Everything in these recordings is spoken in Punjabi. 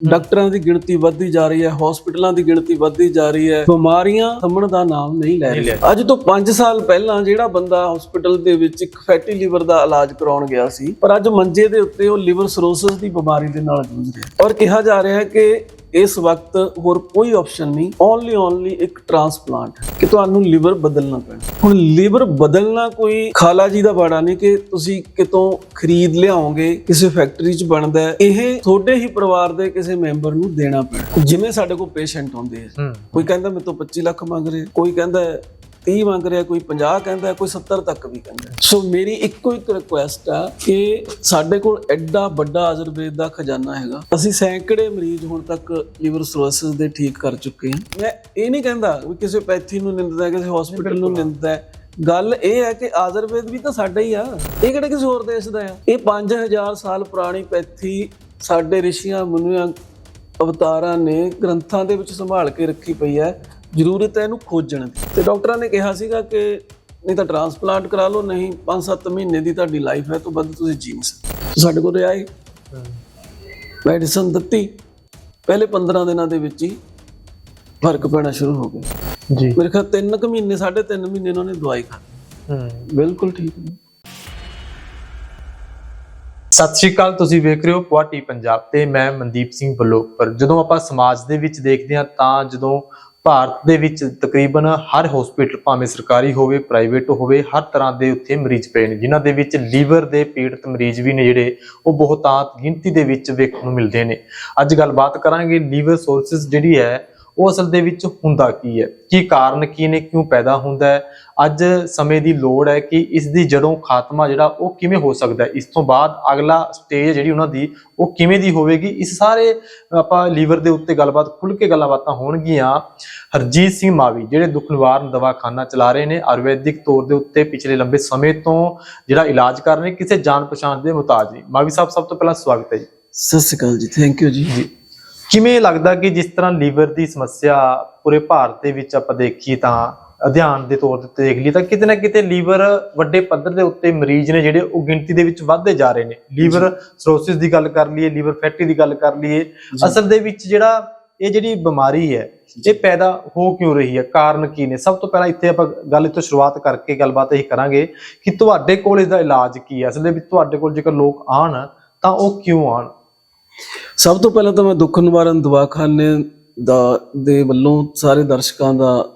ਡਾਕਟਰਾਂ ਦੀ ਗਿਣਤੀ ਵੱਧਦੀ ਜਾ ਰਹੀ ਹੈ ਹਸਪੀਟਲਾਂ ਦੀ ਗਿਣਤੀ ਵੱਧਦੀ ਜਾ ਰਹੀ ਹੈ ਬਿਮਾਰੀਆਂ ਥੰਮਣ ਦਾ ਨਾਮ ਨਹੀਂ ਲੈ ਰਹੀਆਂ ਅੱਜ ਤੋਂ 5 ਸਾਲ ਪਹਿਲਾਂ ਜਿਹੜਾ ਬੰਦਾ ਹਸਪੀਟਲ ਦੇ ਵਿੱਚ ਇੱਕ ਫੈਟੀ ਲੀਵਰ ਦਾ ਇਲਾਜ ਕਰਾਉਣ ਗਿਆ ਸੀ ਪਰ ਅੱਜ ਮੰਜੇ ਦੇ ਉੱਤੇ ਉਹ ਲੀਵਰ ਸਰੋਸਿਸ ਦੀ ਬਿਮਾਰੀ ਦੇ ਨਾਲ ਜੂਝ ਰਿਹਾ ਔਰ ਕਿਹਾ ਜਾ ਰਿਹਾ ਹੈ ਕਿ ਇਸ ਵਕਤ ਹੋਰ ਕੋਈ ਆਪਸ਼ਨ ਨਹੀਂ ਓਨਲੀ ਓਨਲੀ ਇੱਕ ਟ੍ਰਾਂਸਪਲਾਂਟ ਕਿ ਤੁਹਾਨੂੰ ਲੀਵਰ ਬਦਲਣਾ ਪੈਣਾ। ਹੁਣ ਲੀਵਰ ਬਦਲਣਾ ਕੋਈ ਖਾਲਾ ਜੀ ਦਾ ਬਾੜਾ ਨਹੀਂ ਕਿ ਤੁਸੀਂ ਕਿਤੋਂ ਖਰੀਦ ਲਿਆਓਗੇ ਕਿਸੇ ਫੈਕਟਰੀ 'ਚ ਬਣਦਾ ਹੈ ਇਹ ਤੁਹਾਡੇ ਹੀ ਪਰਿਵਾਰ ਦੇ ਕਿਸੇ ਮੈਂਬਰ ਨੂੰ ਦੇਣਾ ਪੈਣਾ। ਜਿਵੇਂ ਸਾਡੇ ਕੋਲ ਪੇਸ਼ੈਂਟ ਹੁੰਦੇ ਆ। ਕੋਈ ਕਹਿੰਦਾ ਮੇਰੇ ਤੋਂ 25 ਲੱਖ ਮੰਗ ਰਿਹਾ ਕੋਈ ਕਹਿੰਦਾ 30 ਮੰਗ ਰਿਹਾ ਕੋਈ 50 ਕਹਿੰਦਾ ਕੋਈ 70 ਤੱਕ ਵੀ ਕਹਿੰਦਾ। ਸੋ ਮੇਰੀ ਇੱਕੋ ਇੱਕ ਰਿਕੁਐਸਟ ਆ ਕਿ ਸਾਡੇ ਕੋਲ ਐਡਾ ਵੱਡਾ ਆਯੁਰਵੇਦ ਦਾ ਖਜ਼ਾਨਾ ਹੈਗਾ। ਅਸੀਂ ਸੈਂਕੜੇ ਮਰੀਜ਼ ਹੁਣ ਤੱਕ ਲਿਵਰ ਸਰੋਸਿਸ ਦੇ ਠੀਕ ਕਰ ਚੁੱਕੇ ਹਾਂ। ਮੈਂ ਇਹ ਨਹੀਂ ਕਹਿੰਦਾ ਵੀ ਕਿਸੇ ਪੈਥੀ ਨੂੰ ਨਿੰਦਦਾ ਕਿਸੇ ਹਸਪੀਟਲ ਨੂੰ ਨਿੰਦਦਾ ਗੱਲ ਇਹ ਹੈ ਕਿ ਆਯੁਰਵੇਦ ਵੀ ਤਾਂ ਸਾਡਾ ਹੀ ਆ। ਇਹ ਕਿਹੜੇ ਕਿਸੇ ਹੋਰ ਦੇਸ਼ ਦਾ ਆ? ਇਹ 5000 ਸਾਲ ਪੁਰਾਣੀ ਪੈਥੀ ਸਾਡੇ ਰਿਸ਼ੀਆਂ ਮੁਨੀਆਂ ਅਵਤਾਰਾਂ ਨੇ ਗ੍ਰੰਥਾਂ ਦੇ ਵਿੱਚ ਸੰਭਾਲ ਕੇ ਰੱਖੀ ਪਈ ਹੈ। ਜ਼ਰੂਰਤ ਹੈ ਇਹਨੂੰ ਖੋਜਣ ਦੀ। ਤੇ ਡਾਕਟਰਾਂ ਨੇ ਕਿਹਾ ਸੀਗਾ ਕਿ ਨਹੀਂ ਤਾਂ ਟ੍ਰਾਂਸਪਲਾਂਟ ਕਰਾ ਲਓ ਨਹੀਂ 5-7 ਮਹੀਨੇ ਦੀ ਤੁਹਾਡੀ ਲਾਈਫ ਹੈ ਤੋਂ ਵੱਧ ਤੁਸੀਂ ਜੀ ਨਹੀਂ ਸਕਦੇ। ਸਾਡੇ ਕੋਲ ਆਏ ਮੈਡੀਸਨ ਦਿੱਤੀ। ਪਹਿਲੇ 15 ਦਿਨਾਂ ਦੇ ਵਿੱਚ ਹੀ ਫ਼ਰਕ ਪੈਣਾ ਸ਼ੁਰੂ ਹੋ ਗਿਆ। ਜੀ। ਮੇਰੇ ਖਿਆਲ 3 ਕੁ ਮਹੀਨੇ ਸਾਢੇ ਤਿੰਨ ਮਹੀਨੇ ਉਹਨਾਂ ਨੇ ਦਵਾਈ ਖਾਧੀ। ਹੂੰ। ਬਿਲਕੁਲ ਠੀਕ ਨੇ। ਸਤਿ ਸ਼੍ਰੀ ਅਕਾਲ ਤੁਸੀਂ ਵੇਖ ਰਹੇ ਹੋ ਪੁਆਟੀ ਪੰਜਾਬ ਤੇ ਮੈਂ ਮਨਦੀਪ ਸਿੰਘ ਬਲੋਪਰ ਜਦੋਂ ਆਪਾਂ ਸਮਾਜ ਦੇ ਵਿੱਚ ਦੇਖਦੇ ਹਾਂ ਤਾਂ ਜਦੋਂ ਭਾਰਤ ਦੇ ਵਿੱਚ ਤਕਰੀਬਨ ਹਰ ਹਸਪੀਟਲ ਭਾਵੇਂ ਸਰਕਾਰੀ ਹੋਵੇ ਪ੍ਰਾਈਵੇਟ ਹੋਵੇ, ਹਰ ਤਰ੍ਹਾਂ ਦੇ ਉੱਥੇ ਮਰੀਜ਼ ਪਏ ਨੇ, ਜਿਨ੍ਹਾਂ ਦੇ ਵਿੱਚ ਲੀਵਰ ਦੇ ਪੀੜਤ ਮਰੀਜ਼ ਵੀ ਨੇ ਜਿਹੜੇ, ਉਹ ਬਹੁਤਾਤ ਗਿਣਤੀ ਦੇ ਵਿੱਚ ਵੇਖਣ ਨੂੰ ਮਿਲਦੇ ਨੇ। ਅੱਜ ਗੱਲਬਾਤ ਕਰਾਂਗੇ ਲੀਵਰ ਸੋਰਸਿਸ ਜਿਹੜੀ ਹੈ ਉਹ ਅਸਲ ਦੇ ਵਿੱਚ ਹੁੰਦਾ ਕੀ ਹੈ? ਕੀ ਕਾਰਨ ਕੀ ਨੇ? ਕਿਉਂ ਪੈਦਾ ਹੁੰਦਾ ਹੈ? ਅੱਜ ਸਮੇਂ ਦੀ ਲੋੜ ਹੈ ਕਿ ਇਸ ਦੀ ਜੜੋਂ ਖਾਤਮਾ ਜਿਹੜਾ ਉਹ ਕਿਵੇਂ ਹੋ ਸਕਦਾ ਹੈ? ਇਸ ਤੋਂ ਬਾਅਦ ਅਗਲਾ ਸਟੇਜ ਜਿਹੜੀ ਉਹਨਾਂ ਦੀ ਉਹ ਕਿਵੇਂ ਦੀ ਹੋਵੇਗੀ? ਇਸ ਸਾਰੇ ਆਪਾਂ ਲੀਵਰ ਦੇ ਉੱਤੇ ਗੱਲਬਾਤ ਖੁੱਲ ਕੇ ਗੱਲਾਂ ਬਾਤਾਂ ਹੋਣਗੀਆਂ। ਹਰਜੀਤ ਸਿੰਘ ਮਾਵੀ ਜਿਹੜੇ ਦੁੱਖ ਨਿਵਾਰਨ ਦਵਾਖਾਨਾ ਚਲਾ ਰਹੇ ਨੇ ਆਯੁਰਵੈਦਿਕ ਤੌਰ ਦੇ ਉੱਤੇ ਪਿਛਲੇ ਲੰਬੇ ਸਮੇਂ ਤੋਂ ਜਿਹੜਾ ਇਲਾਜ ਕਰ ਰਹੇ ਨੇ ਕਿਸੇ ਜਾਣ ਪਛਾਣ ਦੇ ਮੁਤਾਜ ਨਹੀਂ। ਮਾਵੀ ਸਾਹਿਬ ਸਭ ਤੋਂ ਪਹਿਲਾਂ ਸਵਾਗਤ ਹੈ ਜੀ। ਸਤਿ ਸ਼੍ਰੀ ਅਕਾਲ ਜੀ ਥੈਂਕ ਯੂ ਜੀ। ਕਿਵੇਂ ਲੱਗਦਾ ਕਿ ਜਿਸ ਤਰ੍ਹਾਂ ਲੀਵਰ ਦੀ ਸਮੱਸਿਆ ਪੂਰੇ ਭਾਰਤ ਦੇ ਵਿੱਚ ਆਪਾਂ ਦੇਖੀਏ ਤਾਂ ਅਧਿਆਨ ਦੇ ਤੌਰ ਤੇ ਦੇਖ ਲਈ ਤਾਂ ਕਿਤੇ ਨਾ ਕਿਤੇ ਲੀਵਰ ਵੱਡੇ ਪੱਧਰ ਦੇ ਉੱਤੇ ਮਰੀਜ਼ ਨੇ ਜਿਹੜੇ ਉਹ ਗਿਣਤੀ ਦੇ ਵਿੱਚ ਵੱਧਦੇ ਜਾ ਰਹੇ ਨੇ। ਲੀਵਰ ਸਰੋਸਿਸ ਦੀ ਗੱਲ ਕਰ ਲਈਏ ਲੀਵਰ ਫੈਟੀ ਦੀ ਗੱਲ ਕਰ ਲਈਏ ਅਸਲ ਦੇ ਵਿੱਚ ਜਿਹੜਾ ਇਹ ਜਿਹੜੀ ਬਿਮਾਰੀ ਹੈ ਇਹ ਪੈਦਾ ਹੋ ਕਿਉਂ ਰਹੀ ਹੈ ਕਾਰਨ ਕੀ ਨੇ? ਸਭ ਤੋਂ ਪਹਿਲਾਂ ਇੱਥੇ ਆਪਾਂ ਗੱਲ ਇੱਥੋਂ ਸ਼ੁਰੂਆਤ ਕਰਕੇ ਗੱਲਬਾਤ ਇਹ ਕਰਾਂਗੇ ਕਿ ਤੁਹਾਡੇ ਕੋਲ ਇਸ ਦਾ ਇਲਾਜ ਕੀ ਹੈ? ਅਸਲ ਦੇ ਵਿੱਚ ਤੁਹਾਡੇ ਕੋਲ ਜੇਕਰ ਲੋਕ ਆਣ ਤਾਂ ਉਹ ਕਿਉਂ ਆਣ ਸਭ ਤੋਂ ਪਹਿਲਾਂ ਤਾਂ ਮੈਂ ਦੁੱਖ ਨਿਵਾਰਨ ਦਵਾਖਾਨੇ ਦਾ ਦੇ ਵੱਲੋਂ ਸਾਰੇ ਦਰਸ਼ਕਾਂ ਦਾ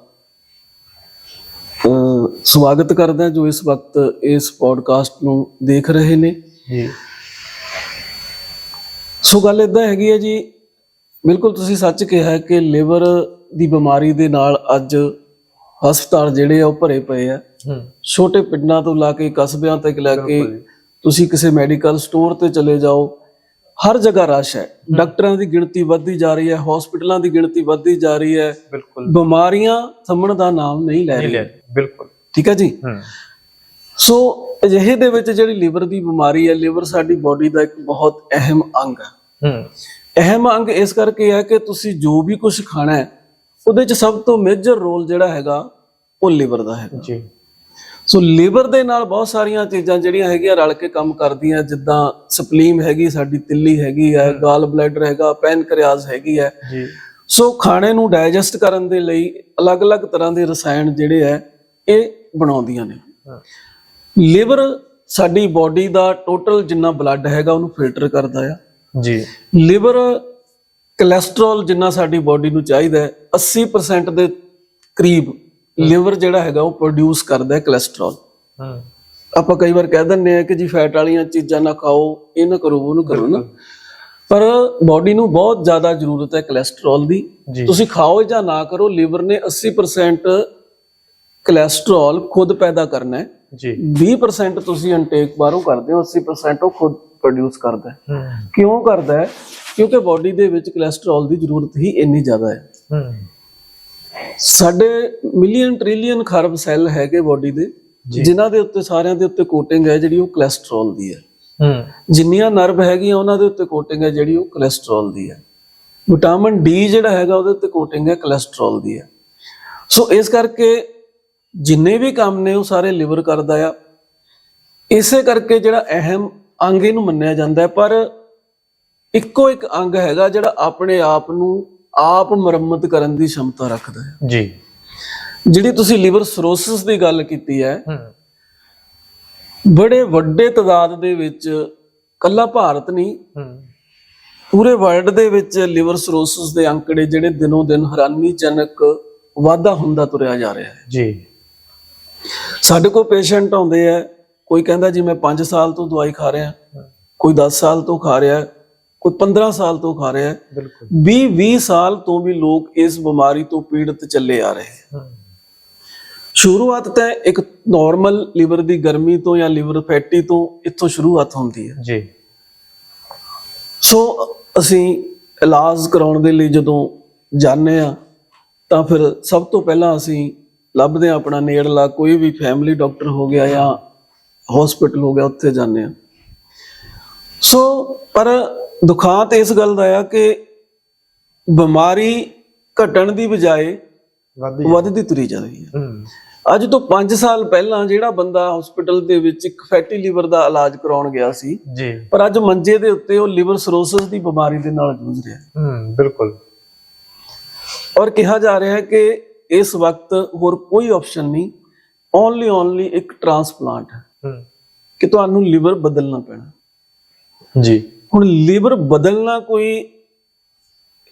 ਸਵਾਗਤ ਕਰਦਾ ਜੋ ਇਸ ਵਕਤ ਇਸ ਪੋਡਕਾਸਟ ਨੂੰ ਦੇਖ ਰਹੇ ਨੇ। ਸੋ ਗੱਲ ਇਦਾਂ ਹੈਗੀ ਹੈ ਜੀ ਬਿਲਕੁਲ ਤੁਸੀਂ ਸੱਚ ਕਿਹਾ ਕਿ ਲਿਵਰ ਦੀ ਬਿਮਾਰੀ ਦੇ ਨਾਲ ਅੱਜ ਹਸਪਤਾਲ ਜਿਹੜੇ ਆ ਉਹ ਭਰੇ ਪਏ ਆ। ਹੂੰ। ਛੋਟੇ ਪਿੰਡਾਂ ਤੋਂ ਲਾ ਕੇ ਕਸਬਿਆਂ ਤੱਕ ਲੈ ਕੇ। ਤੁਸੀਂ ਕਿਸੇ ਮੈਡੀਕਲ ਸਟੋਰ ਤੇ ਚਲੇ ਜਾਓ ਹਰ ਜਗ੍ਹਾ ਰਸ਼ ਹੈ। ਡਾਕਟਰਾਂ ਦੀ ਗਿਣਤੀ ਵੱਧਦੀ ਜਾ ਰਹੀ ਹੈ ਹਸਪੀਟਲਾਂ ਦੀ ਗਿਣਤੀ ਵੱਧਦੀ ਜਾ ਰਹੀ ਹੈ। ਬਿਲਕੁਲ। ਬਿਮਾਰੀਆਂ ਥੰਮਣ ਦਾ ਨਾਮ ਨਹੀਂ ਲੈ ਰਹੀਆਂ ਬਿਲਕੁਲ। ਠੀਕ ਹੈ ਜੀ? ਹੂੰ। ਸੋ ਅਜਿਹੇ ਦੇ ਵਿੱਚ ਜਿਹੜੀ ਲਿਵਰ ਦੀ ਬਿਮਾਰੀ ਹੈ ਲਿਵਰ ਸਾਡੀ ਬਾਡੀ ਦਾ ਇੱਕ ਬਹੁਤ ਅਹਿਮ ਅੰਗ ਹੈ। ਹੂੰ। ਅਹਿਮ ਅੰਗ ਇਸ ਕਰਕੇ ਹੈ ਕਿ ਤੁਸੀਂ ਜੋ ਵੀ ਕੁਝ ਖਾਣਾ ਹੈ ਉਹਦੇ ਚ ਸਭ ਤੋਂ ਮੇਜਰ ਰੋਲ ਜਿਹੜਾ ਹੈਗਾ ਉਹ ਲਿਵਰ ਦਾ ਹੈਗਾ। ਜੀ। ਸੋ ਲਿਵਰ ਦੇ ਨਾਲ ਬਹੁਤ ਸਾਰੀਆਂ ਚੀਜ਼ਾਂ ਜਿਹੜੀਆਂ ਹੈਗੀਆਂ ਰਲ ਕੇ ਕੰਮ ਕਰਦੀਆਂ ਜਿੱਦਾਂ ਸਪਲੀਮ ਹੈਗੀ ਸਾਡੀ ਤਿੱਲੀ ਹੈਗੀ ਹੈ ਗਾਲ ਬਲੈਡਰ ਹੈਗਾ ਪੈਨਕ੍ਰੀਆਸ ਹੈਗੀ ਹੈ। ਜੀ। ਸੋ ਖਾਣੇ ਨੂੰ ਡਾਈਜੈਸਟ ਕਰਨ ਦੇ ਲਈ ਅਲੱਗ-ਅਲੱਗ ਤਰ੍ਹਾਂ ਦੇ ਰਸਾਇਣ ਜਿਹੜੇ ਹੈ ਇਹ ਬਣਾਉਂਦੀਆਂ ਨੇ। ਲਿਵਰ ਸਾਡੀ ਬਾਡੀ ਦਾ ਟੋਟਲ ਜਿੰਨਾ ਬਲੱਡ ਹੈਗਾ ਉਹਨੂੰ ਫਿਲਟਰ ਕਰਦਾ ਆ। ਜੀ। ਲਿਵਰ ਕੋਲੇਸਟ੍ਰੋਲ ਜਿੰਨਾ ਸਾਡੀ ਬਾਡੀ ਨੂੰ ਚਾਹੀਦਾ ਹੈ 80% ਦੇ ਕਰੀਬ ਲਿਵਰ ਜਿਹੜਾ ਹੈਗਾ ਉਹ ਪ੍ਰੋਡਿਊਸ ਕਰਦਾ ਹੈ ਕੋਲੇਸਟ੍ਰੋਲ ਹੂੰ। ਆਪਾਂ ਕਈ ਵਾਰ ਕਹਿ ਦਿੰਦੇ ਆ ਕਿ ਜੀ ਫੈਟ ਵਾਲੀਆਂ ਚੀਜ਼ਾਂ ਨਾ ਖਾਓ ਇਹ ਨਾ ਕਰੋ ਉਹ ਨਾ ਕਰੋ ਨਾ। ਪਰ ਬਾਡੀ ਨੂੰ ਬਹੁਤ ਜ਼ਿਆਦਾ ਜ਼ਰੂਰਤ ਹੈ ਕੋਲੇਸਟ੍ਰੋਲ ਦੀ। ਤੁਸੀਂ ਖਾਓ ਜਾਂ ਨਾ ਕਰੋ ਲਿਵਰ ਨੇ 80% ਕੋਲੇਸਟ੍ਰੋਲ ਖੁਦ ਪੈਦਾ ਕਰਨਾ ਹੈ। ਜੀ। 20% ਤੁਸੀਂ ਇਨਟੇਕ ਬਾਹਰੋਂ ਕਰਦੇ ਹੋ 80% ਉਹ ਖੁਦ ਪ੍ਰੋਡਿਊਸ ਕਰਦਾ ਹੈ। ਕਿਉਂ ਕਰਦਾ ਹੈ? ਕਿਉਂਕਿ ਬਾਡੀ ਦੇ ਵਿੱਚ ਕੋਲੇਸਟ੍ਰੋਲ ਦੀ ਜ਼ਰੂਰਤ ਹੀ ਇੰਨੀ ਜ਼ਿਆਦਾ ਹੂੰ। ਸਾਡੇ ਮਿਲੀਅਨ ਟ੍ਰਿਲੀਅਨ ਖਰਬ ਸੈੱਲ ਹੈਗੇ ਬਾਡੀ ਦੇ ਜਿਨ੍ਹਾਂ ਦੇ ਉੱਤੇ ਸਾਰਿਆਂ ਦੇ ਉੱਤੇ ਕੋਟਿੰਗ ਹੈ ਜਿਹੜੀ ਉਹ ਕੋਲੇਸਟ੍ਰੋਲ ਦੀ ਹੈ। ਹੂੰ। ਜਿੰਨੀਆਂ ਨਰਵ ਹੈਗੀਆਂ ਉਹਨਾਂ ਦੇ ਉੱਤੇ ਕੋਟਿੰਗ ਹੈ ਜਿਹੜੀ ਉਹ ਕੋਲੇਸਟ੍ਰੋਲ ਦੀ ਹੈ। ਵਿਟਾਮਿਨ ਡੀ ਜਿਹੜਾ ਹੈਗਾ ਉਹਦੇ ਉੱਤੇ ਕੋਟਿੰਗ ਹੈ ਕੋਲੇਸਟ੍ਰੋਲ ਦੀ ਹੈ। ਸੋ ਇਸ ਕਰਕੇ ਜਿੰਨੇ ਵੀ ਕੰਮ ਨੇ ਉਹ ਸਾਰੇ ਲਿਵਰ ਕਰਦਾ ਆ। ਇਸੇ ਕਰਕੇ ਜਿਹੜਾ ਅਹਿਮ ਅੰਗ ਇਹਨੂੰ ਮੰਨਿਆ ਜਾਂਦਾ ਹੈ ਪਰ ਇੱਕੋ ਇੱਕ ਅੰਗ ਹੈਗਾ ਜਿਹੜਾ ਆਪਣੇ ਆਪ ਨੂੰ ਆਪ ਮੁਰੰਮਤ ਕਰਨ ਦੀ ਸ਼ਮਤਾ ਰੱਖਦਾ ਹੈ। ਜੀ। ਜਿਹੜੀ ਤੁਸੀਂ ਲਿਵਰ ਸਰੋਸਿਸ ਦੀ ਗੱਲ ਕੀਤੀ ਹੈ ਬੜੇ ਵੱਡੇ ਤਦਾਦ ਦੇ ਵਿੱਚ ਕੱਲਾ ਭਾਰਤ ਨਹੀਂ ਪੂਰੇ ਵਰਲਡ ਦੇ ਵਿੱਚ ਲਿਵਰ ਸਰੋਸਿਸ ਦੇ ਅੰਕੜੇ ਜਿਹੜੇ ਦਿਨੋਂ ਦਿਨ ਹੈਰਾਨੀਜਨਕ ਵਾਧਾ ਹੁੰਦਾ ਤੁਰਿਆ ਜਾ ਰਿਹਾ ਹੈ। ਜੀ। ਸਾਡੇ ਕੋਲ ਪੇਸ਼ੈਂਟ ਆਉਂਦੇ ਆ ਕੋਈ ਕਹਿੰਦਾ ਜੀ ਮੈਂ 5 ਸਾਲ ਤੋਂ ਦਵਾਈ ਖਾ ਰਿਹਾ ਕੋਈ 10 ਸਾਲ ਤੋਂ ਖਾ ਰਿਹਾ ਕੋਈ 15 ਸਾਲ ਤੋਂ ਖਾ ਰਿਹਾ ਬਿਲਕੁਲ। 20 20 ਸਾਲ ਤੋਂ ਵੀ ਲੋਕ ਇਸ ਬਿਮਾਰੀ ਤੋਂ ਪੀੜਤ ਚੱਲੇ ਆ ਰਹੇ ਹੈ। ਹੂੰ। ਸ਼ੁਰੂਆਤ ਤਾਂ ਇੱਕ ਨਾਰਮਲ ਲਿਵਰ ਦੀ ਗਰਮੀ ਤੋਂ ਜਾਂ ਲਿਵਰ ਫੈਟੀ ਤੋਂ ਇੱਥੋਂ ਸ਼ੁਰੂਆਤ ਹੁੰਦੀ ਹੈ। ਜੀ। ਸੋ ਅਸੀਂ ਇਲਾਜ ਕਰਾਉਣ ਦੇ ਲਈ ਜਦੋਂ ਜਾਂਦੇ ਆ ਤਾਂ ਫਿਰ ਸਭ ਤੋਂ ਪਹਿਲਾਂ ਅਸੀਂ ਲੱਭਦੇ ਆ ਆਪਣਾ ਨੇੜਲਾ ਕੋਈ ਵੀ ਫੈਮਿਲੀ ਡਾਕਟਰ ਹੋ ਗਿਆ ਜਾਂ ਹਸਪੀਟਲ ਹੋ ਗਿਆ ਉੱਥੇ ਜਾਂਦੇ ਆ ਸੋ ਪਰ ਦੁਖਾਂਤ ਇਸ ਗੱਲ ਦਾ ਆ ਕਿ ਬਿਮਾਰੀ ਘਟਣ ਦੀ ਬਜਾਏ ਵੱਧਦੀ ਤੁਰੀ ਜਾ ਰਹੀ ਹੈ। ਅੱਜ ਤੋਂ 5 ਸਾਲ ਪਹਿਲਾਂ ਜਿਹੜਾ ਬੰਦਾ ਹਸਪੀਟਲ ਦੇ ਵਿੱਚ ਇੱਕ ਫੈਟੀ ਲਿਵਰ ਦਾ ਇਲਾਜ ਕਰਾਉਣ ਗਿਆ ਸੀ ਜੀ। ਪਰ ਅੱਜ ਮੰਜੇ ਦੇ ਉੱਤੇ ਉਹ ਲਿਵਰ ਸਰੋਸਿਸ ਦੀ ਬਿਮਾਰੀ ਦੇ ਨਾਲ ਜੂਝ ਰਿਹਾ ਹੈ। ਹੂੰ ਬਿਲਕੁਲ। ਔਰ ਕਿਹਾ ਜਾ ਰਿਹਾ ਹੈ ਕਿ ਇਸ ਵਕਤ ਹੋਰ ਕੋਈ ਆਪਸ਼ਨ ਨਹੀਂ ਓਨਲੀ ਓਨਲੀ ਇੱਕ ਟ੍ਰਾਂਸਪਲਾਂਟ ਹੂੰ ਕਿ ਤੁਹਾਨੂੰ ਲਿਵਰ ਬਦਲਣਾ ਪੈਣਾ। ਜੀ। ਹੁਣ ਲਿਵਰ ਬਦਲਣਾ ਕੋਈ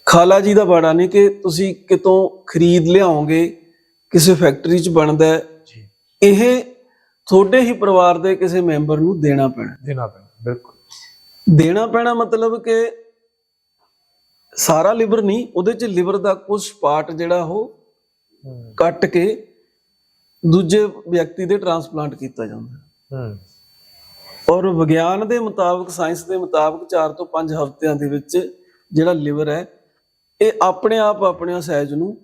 ਖਾਲਾ ਜੀ ਦਾ ਬਾੜਾ ਨਹੀਂ ਕਿ ਤੁਸੀਂ ਕਿਤੋਂ ਖਰੀਦ ਲਿਆਓਗੇ ਕਿਸੇ ਫੈਕਟਰੀ 'ਚ ਬਣਦਾ ਹੈ। ਜੀ। ਇਹ ਤੁਹਾਡੇ ਹੀ ਪਰਿਵਾਰ ਦੇ ਕਿਸੇ ਮੈਂਬਰ ਨੂੰ ਦੇਣਾ ਪੈਣਾ। ਦੇਣਾ ਪੈਣਾ ਬਿਲਕੁਲ। ਦੇਣਾ ਪੈਣਾ ਮਤਲਬ ਕਿ ਸਾਰਾ ਲਿਵਰ ਨਹੀਂ ਉਹਦੇ 'ਚ ਲਿਵਰ ਦਾ ਕੁਝ ਪਾਰਟ ਜਿਹੜਾ ਉਹ ਹੂੰ। ਕੱਟ ਕੇ ਦੂਜੇ ਵਿਅਕਤੀ ਦੇ ਟ੍ਰਾਂਸਪਲਾਂਟ ਕੀਤਾ ਜਾਂਦਾ। ਹੈ। ਔਰ ਵਿਗਿਆਨ ਦੇ ਮੁਤਾਬਕ ਸਾਇੰਸ ਦੇ ਮੁਤਾਬਕ 4 ਤੋਂ 5 ਹਫ਼ਤਿਆਂ ਦੇ ਵਿੱਚ ਜਿਹੜਾ ਲਿਵਰ ਹੈ ਇਹ ਆਪਣੇ ਆਪ ਆਪਣੇ ਸਾਈਜ਼ ਨੂੰ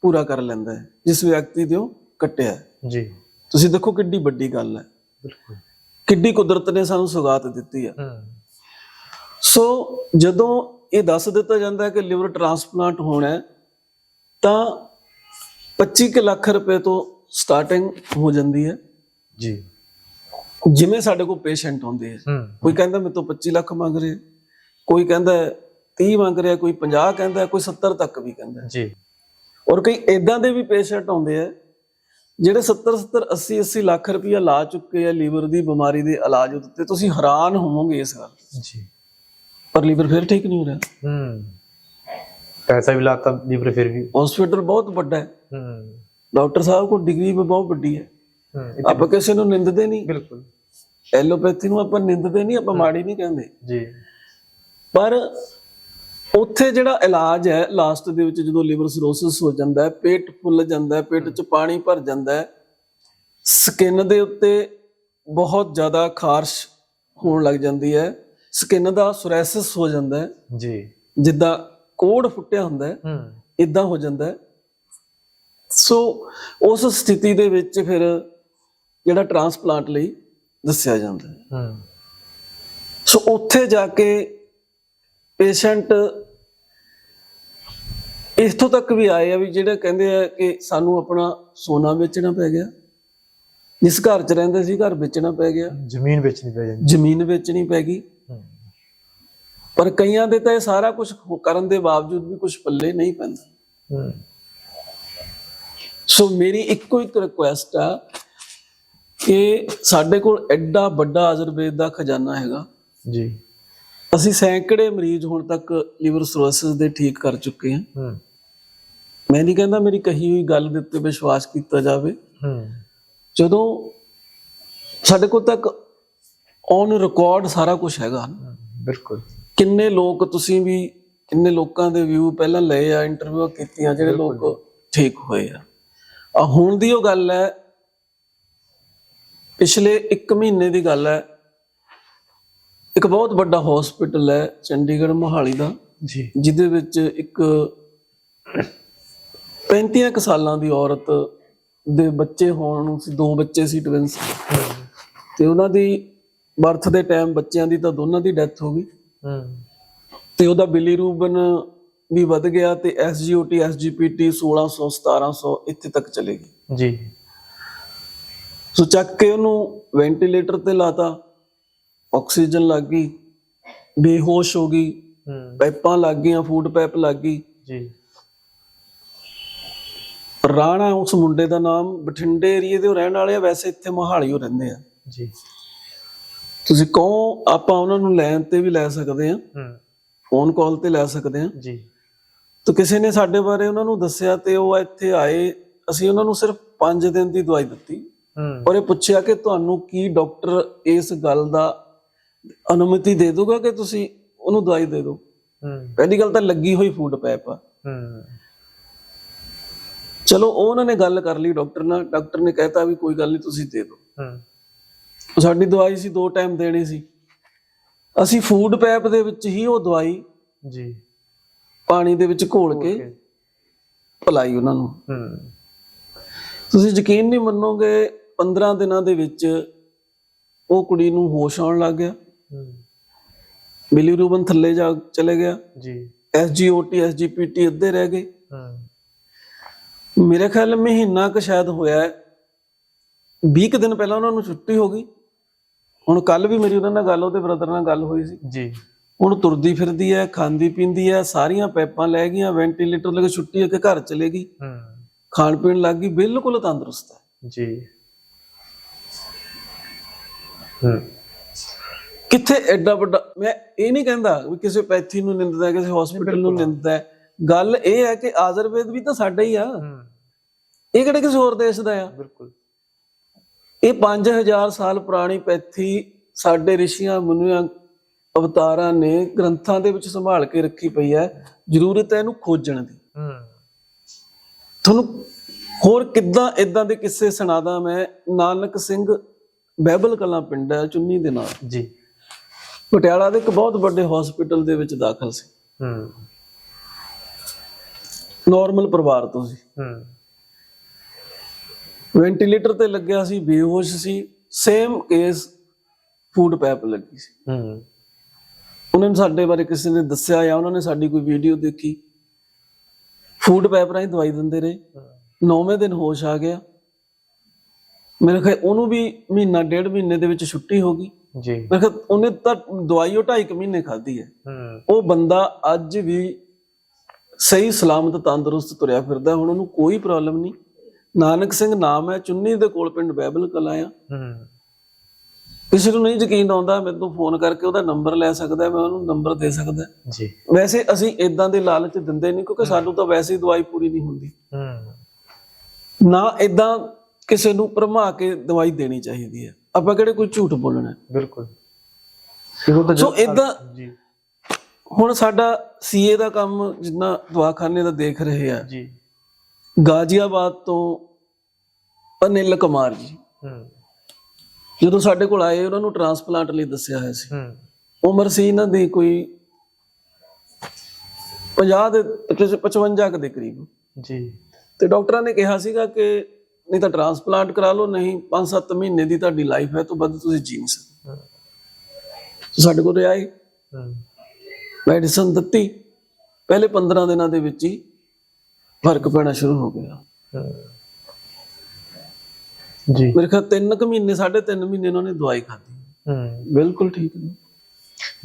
ਪੂਰਾ ਕਰ ਲੈਂਦਾ ਹੈ ਜਿਸ ਵਿਅਕਤੀ ਦੇ ਉਹ ਕੱਟਿਆ। ਜੀ। ਤੁਸੀਂ ਦੇਖੋ ਕਿੱਡੀ ਵੱਡੀ ਗੱਲ ਹੈ। ਬਿਲਕੁਲ। ਕਿੱਡੀ ਕੁਦਰਤ ਨੇ ਸਾਨੂੰ ਸੁਗਾਤ ਦਿੱਤੀ ਹੈ। ਸੋ ਜਦੋਂ ਇਹ ਦੱਸ ਦਿੱਤਾ ਜਾਂਦਾ ਹੈ ਕਿ ਲਿਵਰ ਟ੍ਰਾਂਸਪਲਾਂਟ ਹੋਣਾ ਹੈ ਤਾਂ 25 ਕੁ ਲੱਖ ਰੁਪਏ ਤੋਂ ਸਟਾਰਟਿੰਗ ਹੋ ਜਾਂਦੀ ਹੈ। ਜੀ। ਜਿਵੇਂ ਸਾਡੇ ਕੋਲ ਪੇਸ਼ੈਂਟ ਹੁੰਦੇ ਆ ਕੋਈ ਕਹਿੰਦਾ ਮੇਰੇ ਤੋਂ 25 ਲੱਖ ਮੰਗ ਰਿਹਾ ਕੋਈ ਕਹਿੰਦਾ 30 ਮੰਗ ਰਿਹਾ ਕੋਈ 50 ਕਹਿੰਦਾ ਕੋਈ 70 ਤੱਕ ਵੀ ਕਹਿੰਦਾ। ਜੀ। ਔਰ ਕਈ ਇਦਾਂ ਦੇ ਵੀ ਪੇਸ਼ੈਂਟ ਆਉਂਦੇ ਆ ਜਿਹੜੇ 70 70 80 80 ਲੱਖ ਰੁਪਇਆ ਲਾ ਚੁੱਕੇ ਆ ਲੀਵਰ ਦੀ ਬਿਮਾਰੀ ਦੇ ਇਲਾਜ ਉੱਤੇ ਤੁਸੀਂ ਹੈਰਾਨ ਹੋਵੋਗੇ ਇਸ ਗੱਲ। ਜੀ। ਪਰ ਲੀਵਰ ਫਿਰ ਠੀਕ ਨਹੀਂ ਹੋ ਰਿਹਾ। ਹੂੰ। ਪੈਸਾ ਵੀ ਲਾਤਾ ਲੀਵਰ ਫਿਰ ਵੀ। ਹਸਪੀਟਲ ਬਹੁਤ ਵੱਡਾ ਹੈ। ਹੂੰ। ਡਾਕਟਰ ਸਾਹਿਬ ਕੋਲ ਡਿਗਰੀ ਵੀ ਬਹੁਤ ਵੱਡੀ ਹੂੰ। ਆਪਾਂ ਕਿਸੇ ਨੂੰ ਨਿੰਦਦੇ ਨਹੀਂ। ਬਿਲਕੁਲ। ਐਲੋਪੈਥੀ ਨੂੰ ਆਪਾਂ ਨਿੰਦਦੇ ਨਹੀਂ ਆਪਾਂ ਮਾੜੀ ਨਹੀਂ ਕਹਿੰਦੇ। ਜੀ। ਪਰ ਉੱਥੇ ਜਿਹੜਾ ਇਲਾਜ ਹੈ ਲਾਸਟ ਦੇ ਵਿੱਚ ਜਦੋਂ ਲਿਵਰ ਸਰੋਸਿਸ ਹੋ ਜਾਂਦਾ ਹੈ ਪੇਟ ਫੁੱਲ ਜਾਂਦਾ ਹੈ ਪੇਟ 'ਚ ਪਾਣੀ ਭਰ ਜਾਂਦਾ ਹੈ ਸਕਿਨ ਦੇ ਉੱਤੇ ਬਹੁਤ ਜ਼ਿਆਦਾ ਖਾਰਸ਼ ਹੋਣ ਲੱਗ ਜਾਂਦੀ ਹੈ। ਸਕਿਨ ਦਾ ਸੋਰੈਸਿਸ ਹੋ ਜਾਂਦਾ ਹੈ। ਜੀ। ਜਿੱਦਾਂ ਕੋੜ ਫੁੱਟਿਆ ਹੁੰਦਾ ਹੈ ਹੂੰ। ਇਦਾਂ ਹੋ ਜਾਂਦਾ ਹੈ। ਸੋ ਉਸ ਸਥਿਤੀ ਦੇ ਵਿੱਚ ਫਿਰ ਜਿਹੜਾ ਟ੍ਰਾਂਸਪਲਾਂਟ ਲਈ ਦੱਸਿਆ ਜਾਂਦਾ ਹੈ। ਹੂੰ। ਸੋ ਉੱਥੇ ਜਾ ਕੇ ਪੇਸ਼ੈਂਟ ਇੱਥੋਂ ਤੱਕ ਵੀ ਆਏ ਆ ਵੀ ਜਿਹੜੇ ਕਹਿੰਦੇ ਆ ਕਿ ਸਾਨੂੰ ਆਪਣਾ ਸੋਨਾ ਵੇਚਣਾ ਪੈ ਗਿਆ। ਜਿਸ ਘਰ 'ਚ ਰਹਿੰਦੇ ਸੀ ਘਰ ਵੇਚਣਾ ਪੈ ਗਿਆ। ਜ਼ਮੀਨ ਵੇਚਣੀ ਪੈ ਜਾਂਦੀ। ਜ਼ਮੀਨ ਵੇਚਣੀ ਪੈ ਗਈ। ਪਰ ਕਈਆਂ ਦੇ ਤਾਂ ਇਹ ਸਾਰਾ ਕੁਝ ਕਰਨ ਦੇ ਬਾਵਜੂਦ ਵੀ ਕੁਝ ਪੱਲੇ ਨਹੀਂ ਪੈਂਦਾ। ਸੋ ਮੇਰੀ ਇੱਕੋ ਇੱਕ ਰਿਕੁਐਸਟ ਆ ਕਿ ਸਾਡੇ ਕੋਲ ਐਡਾ ਵੱਡਾ ਆਯੁਰਵੇਦ ਦਾ ਖਜ਼ਾਨਾ ਹੈਗਾ। ਜੀ। ਅਸੀਂ ਸੈਂਕੜੇ ਮਰੀਜ਼ ਹੁਣ ਤੱਕ ਲਿਵਰ ਸਰੋਸਿਸ ਦੇ ਠੀਕ ਕਰ ਚੁੱਕੇ ਹਾਂ। ਹੂੰ। ਮੈਂ ਨਹੀਂ ਕਹਿੰਦਾ ਮੇਰੀ ਕਹੀ ਹੋਈ ਗੱਲ ਦੇ ਉੱਤੇ ਵਿਸ਼ਵਾਸ ਕੀਤਾ ਜਾਵੇ। ਹੂੰ। ਜਦੋਂ ਸਾਡੇ ਕੋਲ ਤੱਕ ਔਨ ਰਿਕਾਰਡ ਸਾਰਾ ਕੁਝ ਹੈਗਾ। ਬਿਲਕੁਲ। ਕਿੰਨੇ ਲੋਕ ਤੁਸੀਂ ਵੀ ਕਿੰਨੇ ਲੋਕਾਂ ਦੇ ਵਿਊ ਪਹਿਲਾਂ ਲਏ ਆ ਇੰਟਰਵਿਊ ਕੀਤੀਆਂ ਜਿਹੜੇ ਲੋਕ ਠੀਕ ਹੋਏ ਆ। ਹੁਣ ਦੀ ਉਹ ਗੱਲ ਹੈ ਪਿਛਲੇ 1 ਮਹੀਨੇ ਦੀ ਗੱਲ ਹੈ। ਇੱਕ ਬਹੁਤ ਵੱਡਾ ਹਸਪੀਟਲ ਹੈ ਚੰਡੀਗੜ੍ਹ ਮੋਹਾਲੀ ਦਾ। ਜੀ। ਜਿਹਦੇ ਵਿੱਚ ਇੱਕ 35 ਕੁ ਸਾਲਾਂ ਦੀ ਔਰਤ ਦੇ ਬੱਚੇ ਹੋਣ ਨੂੰ ਸੀ ਦੋ ਬੱਚੇ ਸੀ ਟਵਿੰਸ ਤੇ ਉਹਨਾਂ ਦੀ ਬਰਥ ਦੇ ਟਾਈਮ ਬੱਚਿਆਂ ਦੀ ਤਾਂ ਦੋਨਾਂ ਦੀ ਡੈਥ ਹੋ ਗਈ। ਤੇ ਉਹਦਾ ਬਿਲੀਰੂਬਨ ਵੀ ਵੱਧ ਗਿਆ ਤੇ ਐਸਜੀਓਟੀ ਐਸਜੀਪੀਟੀ 1600 1700 ਇੱਥੇ ਤੱਕ ਚਲੇ ਗਈ ਜੀ। ਸੋ ਚੱਕ ਕੇ ਉਹਨੂੰ ਵੈਂਟੀਲੇਟਰ ਤੇ ਲਾਤਾ ਆਕਸੀਜਨ ਲੱਗ ਗਈ ਬੇਹੋਸ਼ ਹੋ ਗਈ ਹੂੰ। ਪਾਈਪਾਂ ਲੱਗ ਗਈਆਂ ਫੂਡ ਪਾਈਪ ਲੱਗ ਗਈ। ਜੀ। ਰਾਣਾ ਉਸ ਮੁੰਡੇ ਦਾ ਨਾਮ ਬਠਿੰਡੇ ਏਰੀਏ ਦੇ ਰਹਿਣ ਵਾਲੇ ਆ ਵੈਸੇ ਇੱਥੇ ਮੋਹਾਲੀ ਉਹ ਰਹਿੰਦੇ ਆ। ਜੀ। ਤੁਸੀਂ ਕਹੋ ਆਪਾਂ ਉਹਨਾਂ ਨੂੰ ਲੈਣ ਤੇ ਵੀ ਲੈ ਸਕਦੇ ਆ ਹੂੰ। ਫੋਨ ਕਾਲ ਤੇ ਲੈ ਸਕਦੇ ਆ ਜੀ। ਤਾਂ ਕਿਸੇ ਨੇ ਸਾਡੇ ਬਾਰੇ ਉਹਨਾਂ ਨੂੰ ਦੱਸਿਆ ਤੇ ਉਹ ਇੱਥੇ ਆਏ ਅਸੀਂ ਉਹਨਾਂ ਨੂੰ ਸਿਰਫ 5 ਦਿਨ ਦੀ ਦਵਾਈ ਦਿੱਤੀ। ਹੂੰ ਔਰ ਇਹ ਪੁੱਛਿਆ ਕਿ ਤੁਹਾਨੂੰ ਕੀ ਡਾਕਟਰ ਇਸ ਗੱਲ ਦਾ ਅਨੁਮਤੀ ਦੇ ਦੂਗਾ ਕਿ ਤੁਸੀਂ ਉਹਨੂੰ ਦਵਾਈ ਦੇ ਦਿਓ? ਪਹਿਲੀ ਗੱਲ ਤਾਂ ਲੱਗੀ ਹੋਈ ਫੂਡ ਪੈਪ। ਆ ਚਲੋ ਉਹ ਉਹਨਾਂ ਨੇ ਗੱਲ ਕਰ ਲਈ ਡਾਕਟਰ ਨਾਲ। ਡਾਕਟਰ ਨੇ ਕਹਿਤਾ ਵੀ ਕੋਈ ਗੱਲ ਨਹੀਂ ਤੁਸੀਂ ਦੇ ਦਿਓ। ਸਾਡੀ ਦਵਾਈ ਸੀ ਦੋ ਟਾਈਮ ਦੇਣੀ ਸੀ। ਅਸੀਂ ਫੂਡ ਪੈਪ ਦੇ ਵਿੱਚ ਹੀ ਉਹ ਦਵਾਈ ਜੀ। ਪਾਣੀ ਦੇ ਵਿੱਚ ਘੋਲ ਕੇ ਪਿਲਾਈ ਉਹਨਾਂ ਨੂੰ। ਤੁਸੀਂ ਯਕੀਨ ਨਹੀਂ ਮੰਨੋਗੇ 15 ਦਿਨਾਂ ਦੇ ਵਿੱਚ ਉਹ ਕੁੜੀ ਨੂੰ ਹੋਸ਼ ਆਉਣ ਲੱਗ ਗਿਆ। ਹੂੰ। ਬਿਲੀ ਰੂਬਨ ਥੱਲੇ ਜਾ ਚਲੇ ਗਿਆ। ਜੀ। ਐਸਜੀਓਟੀ ਐਸਜੀਪੀਟੀ ਅੱਧੇ ਰਹਿ ਗਏ। ਹੂੰ। ਮੇਰੇ ਖਿਆਲ ਮਹੀਨਾ ਕੁ ਸ਼ਾਇਦ ਹੋਇਆ ਹੈ। 20 ਕੁ ਦਿਨ ਪਹਿਲਾਂ ਉਹਨਾਂ ਨੂੰ ਛੁੱਟੀ ਹੋ ਗਈ। ਹੁਣ ਕੱਲ ਵੀ ਮੇਰੀ ਉਹਨਾਂ ਨਾਲ ਗੱਲ ਉਹਦੇ ਬ੍ਰਦਰ ਨਾਲ ਗੱਲ ਹੋਈ ਸੀ। ਜੀ। ਹੁਣ ਤੁਰਦੀ ਫਿਰਦੀ ਹੈ ਖਾਂਦੀ ਪੀਂਦੀ ਹੈ ਸਾਰੀਆਂ ਪੈਪਾਂ ਲੈ ਗਈਆਂ ਵੈਂਟੀਲੇਟਰ ਲੈ ਕੇ ਛੁੱਟੀ ਹੋ ਕੇ ਘਰ ਚਲੇ ਗਈ। ਹੂੰ। ਖਾਣ ਪੀਣ ਲੱਗ ਗਈ ਬਿਲਕੁਲ ਤੰਦਰੁਸਤ ਹੈ। ਜੀ। ਹੂੰ। ਕਿੱਥੇ ਐਡਾ ਵੱਡਾ ਮੈਂ ਇਹ ਨਹੀਂ ਕਹਿੰਦਾ ਵੀ ਕਿਸੇ ਪੈਥੀ ਨੂੰ ਨਿੰਦਦਾ ਕਿਸੇ ਹਸਪੀਟਲ ਨੂੰ ਨਿੰਦਦਾ। ਗੱਲ ਇਹ ਹੈ ਕਿ ਆਯੁਰਵੇਦ ਵੀ ਤਾਂ ਸਾਡਾ ਹੀ ਆ। ਇਹ ਕਿਹੜੇ ਕਿਸੇ ਹੋਰ ਦੇਸ਼ ਦਾ ਆ? ਬਿਲਕੁਲ। ਇਹ 5000 ਸਾਲ ਪੁਰਾਣੀ ਪੈਥੀ ਸਾਡੇ ਰਿਸ਼ੀਆਂ ਮੁਨੀਆਂ ਅਵਤਾਰਾਂ ਨੇ ਗ੍ਰੰਥਾਂ ਦੇ ਵਿੱਚ ਸੰਭਾਲ ਕੇ ਰੱਖੀ ਪਈ ਹੈ। ਜ਼ਰੂਰਤ ਹੈ ਇਹਨੂੰ ਖੋਜਣ ਦੀ। ਤੁਹਾਨੂੰ ਹੋਰ ਕਿੱਦਾਂ ਇਦਾਂ ਦੇ ਕਿੱਸੇ ਸੁਣਾਦਾ ਮੈਂ? ਨਾਨਕ ਸਿੰਘ ਬਹਿਬਲ ਕਲਾਂ ਪਿੰਡ ਹੈ ਚੁੰਨੀ ਦੇ ਨਾਲ। ਜੀ। ਪਟਿਆਲਾ ਦੇ ਇੱਕ ਬਹੁਤ ਵੱਡੇ ਹਸਪੀਟਲ ਦੇ ਵਿੱਚ ਦਾਖਲ ਸੀ। ਹੂੰ। ਨਾਰਮਲ ਪਰਿਵਾਰ ਤੋਂ ਸੀ। ਹੂੰ। ਵੈਂਟੀਲੇਟਰ ਤੇ ਲੱਗਿਆ ਸੀ ਬੇਹੋਸ਼ ਸੀ। ਸੇਮ ਕੇਸ ਫੂਡ ਪੈਪ ਲੱਗੀ ਸੀ। ਹੂੰ। ਉਹਨਾਂ ਨੂੰ ਸਾਡੇ ਬਾਰੇ ਕਿਸੇ ਨੇ ਦੱਸਿਆ ਜਾਂ ਉਹਨਾਂ ਨੇ ਸਾਡੀ ਕੋਈ ਵੀਡੀਓ ਦੇਖੀ। ਫੂਡ ਪੈਪ ਰਾਹੀਂ ਦਵਾਈ ਦਿੰਦੇ ਰਹੇ। ਨੌਵੇਂ ਦਿਨ ਹੋਸ਼ ਆ ਗਿਆ। ਮੇਰੇ ਖਿਆਲ ਉਹਨੂੰ ਵੀ ਮਹੀਨਾ ਡੇਢ ਮਹੀਨੇ ਦੇ ਵਿੱਚ ਛੁੱਟੀ ਹੋ ਗਈ। ਜੀ। ਮੇਰੇ ਖਿਆਲ ਉਹਨੇ ਤਾਂ ਦਵਾਈ ਉਹ ਢਾਈ ਕੁ ਮਹੀਨੇ ਖਾਧੀ ਹੈ। ਉਹ ਬੰਦਾ ਅੱਜ ਵੀ ਸਹੀ ਸਲਾਮਤ ਤੰਦਰੁਸਤ ਤੁਰਿਆ ਫਿਰਦਾ ਹੁਣ ਉਹਨੂੰ ਕੋਈ ਪ੍ਰੋਬਲਮ ਨਹੀਂ। ਨਾਨਕ ਸਿੰਘ ਨਾਮ ਹੈ ਚੁੰਨੀ ਦੇ ਕੋਲ ਪਿੰਡ ਬੈਬਲ ਕਲਾਂ ਆ। ਹੂੰ। ਕਿਸੇ ਨੂੰ ਨਹੀਂ ਯਕੀਨ ਆਉਂਦਾ ਤੋਂ ਫੋਨ ਕਰਕੇ ਉਹਦਾ ਨੰਬਰ ਲੈ ਸਕਦਾ ਮੈਂ ਉਹਨੂੰ ਨੰਬਰ ਦੇ ਸਕਦਾ ਜੀ। ਵੈਸੇ ਅਸੀਂ ਇਦਾਂ ਦੇ ਲਾਲਚ ਦਿੰਦੇ ਨਹੀਂ ਕਿਉਂਕਿ ਸਾਨੂੰ ਤਾਂ ਵੈਸੇ ਹੀ ਦਵਾਈ ਪੂਰੀ ਨਹੀਂ ਹੁੰਦੀ। ਹੂੰ। ਨਾ ਇਦਾਂ ਕਿਸੇ ਨੂੰ ਭਰਮਾ ਕੇ ਦਵਾਈ ਦੇਣੀ ਚਾਹੀਦੀ ਹੈ। ਆਪਾਂ ਕਿਹੜੇ ਕੋਈ ਝੂਠ ਬੋਲਣਾ ਹੈ। ਬਿਲਕੁਲ। ਸੋ ਇਦਾਂ ਜੀ। ਹੁਣ ਸਾਡਾ ਸੀਏ ਦਾ ਕੰਮ ਜਿੰਨਾ ਦਵਾਖਾਨੇ ਦਾ ਦੇਖ ਰਹੇ ਆ ਜੀ। ਗਾਜ਼ੀਆਬਾਦ ਤੋਂ ਅਨਿਲ ਕੁਮਾਰ ਜੀ। ਹੂੰ। ਜਦੋਂ ਸਾਡੇ ਕੋਲ ਆਏ ਉਹਨਾਂ ਨੂੰ ਟਰਾਂਸਪਲਾਂਟ ਲਈ ਦੱਸਿਆ ਹੋਇਆ ਸੀ। ਹੂੰ। ਉਮਰ ਸੀ ਇਹਨਾਂ ਦੀ ਕੋਈ 50 ਦੇ 55 ਕੁ ਦੇ ਕਰੀਬ। ਜੀ। ਤੇ ਡਾਕਟਰਾਂ ਨੇ ਕਿਹਾ ਸੀਗਾ ਕਿ ਨਹੀਂ ਤਾਂ ਟਰਾਂਸਪਲਾਂਟ ਕਰਾ ਲਓ ਨਹੀਂ 5-7 ਮਹੀਨੇ ਦੀ ਤੁਹਾਡੀ ਲਾਈਫ ਹੈ ਤੋਂ ਵੱਧ ਤੁਸੀਂ ਜੀ ਨਹੀਂ ਸਕਦੇ। ਸਾਡੇ ਕੋਲ ਆਏ ਮੈਡੀਸਨ ਦਿੱਤੀ। ਪਹਿਲੇ 15 ਦਿਨਾਂ ਦੇ ਵਿੱਚ ਹੀ ਫ਼ਰਕ ਪੈਣਾ ਸ਼ੁਰੂ ਹੋ ਗਿਆ। ਜੀ। ਮੇਰੇ ਖਿਆਲ 3 ਕੁ ਮਹੀਨੇ 3.5 ਮਹੀਨੇ ਉਹਨਾਂ ਨੇ ਦਵਾਈ ਖਾਧੀ। ਹੂੰ। ਬਿਲਕੁਲ ਠੀਕ ਨੇ।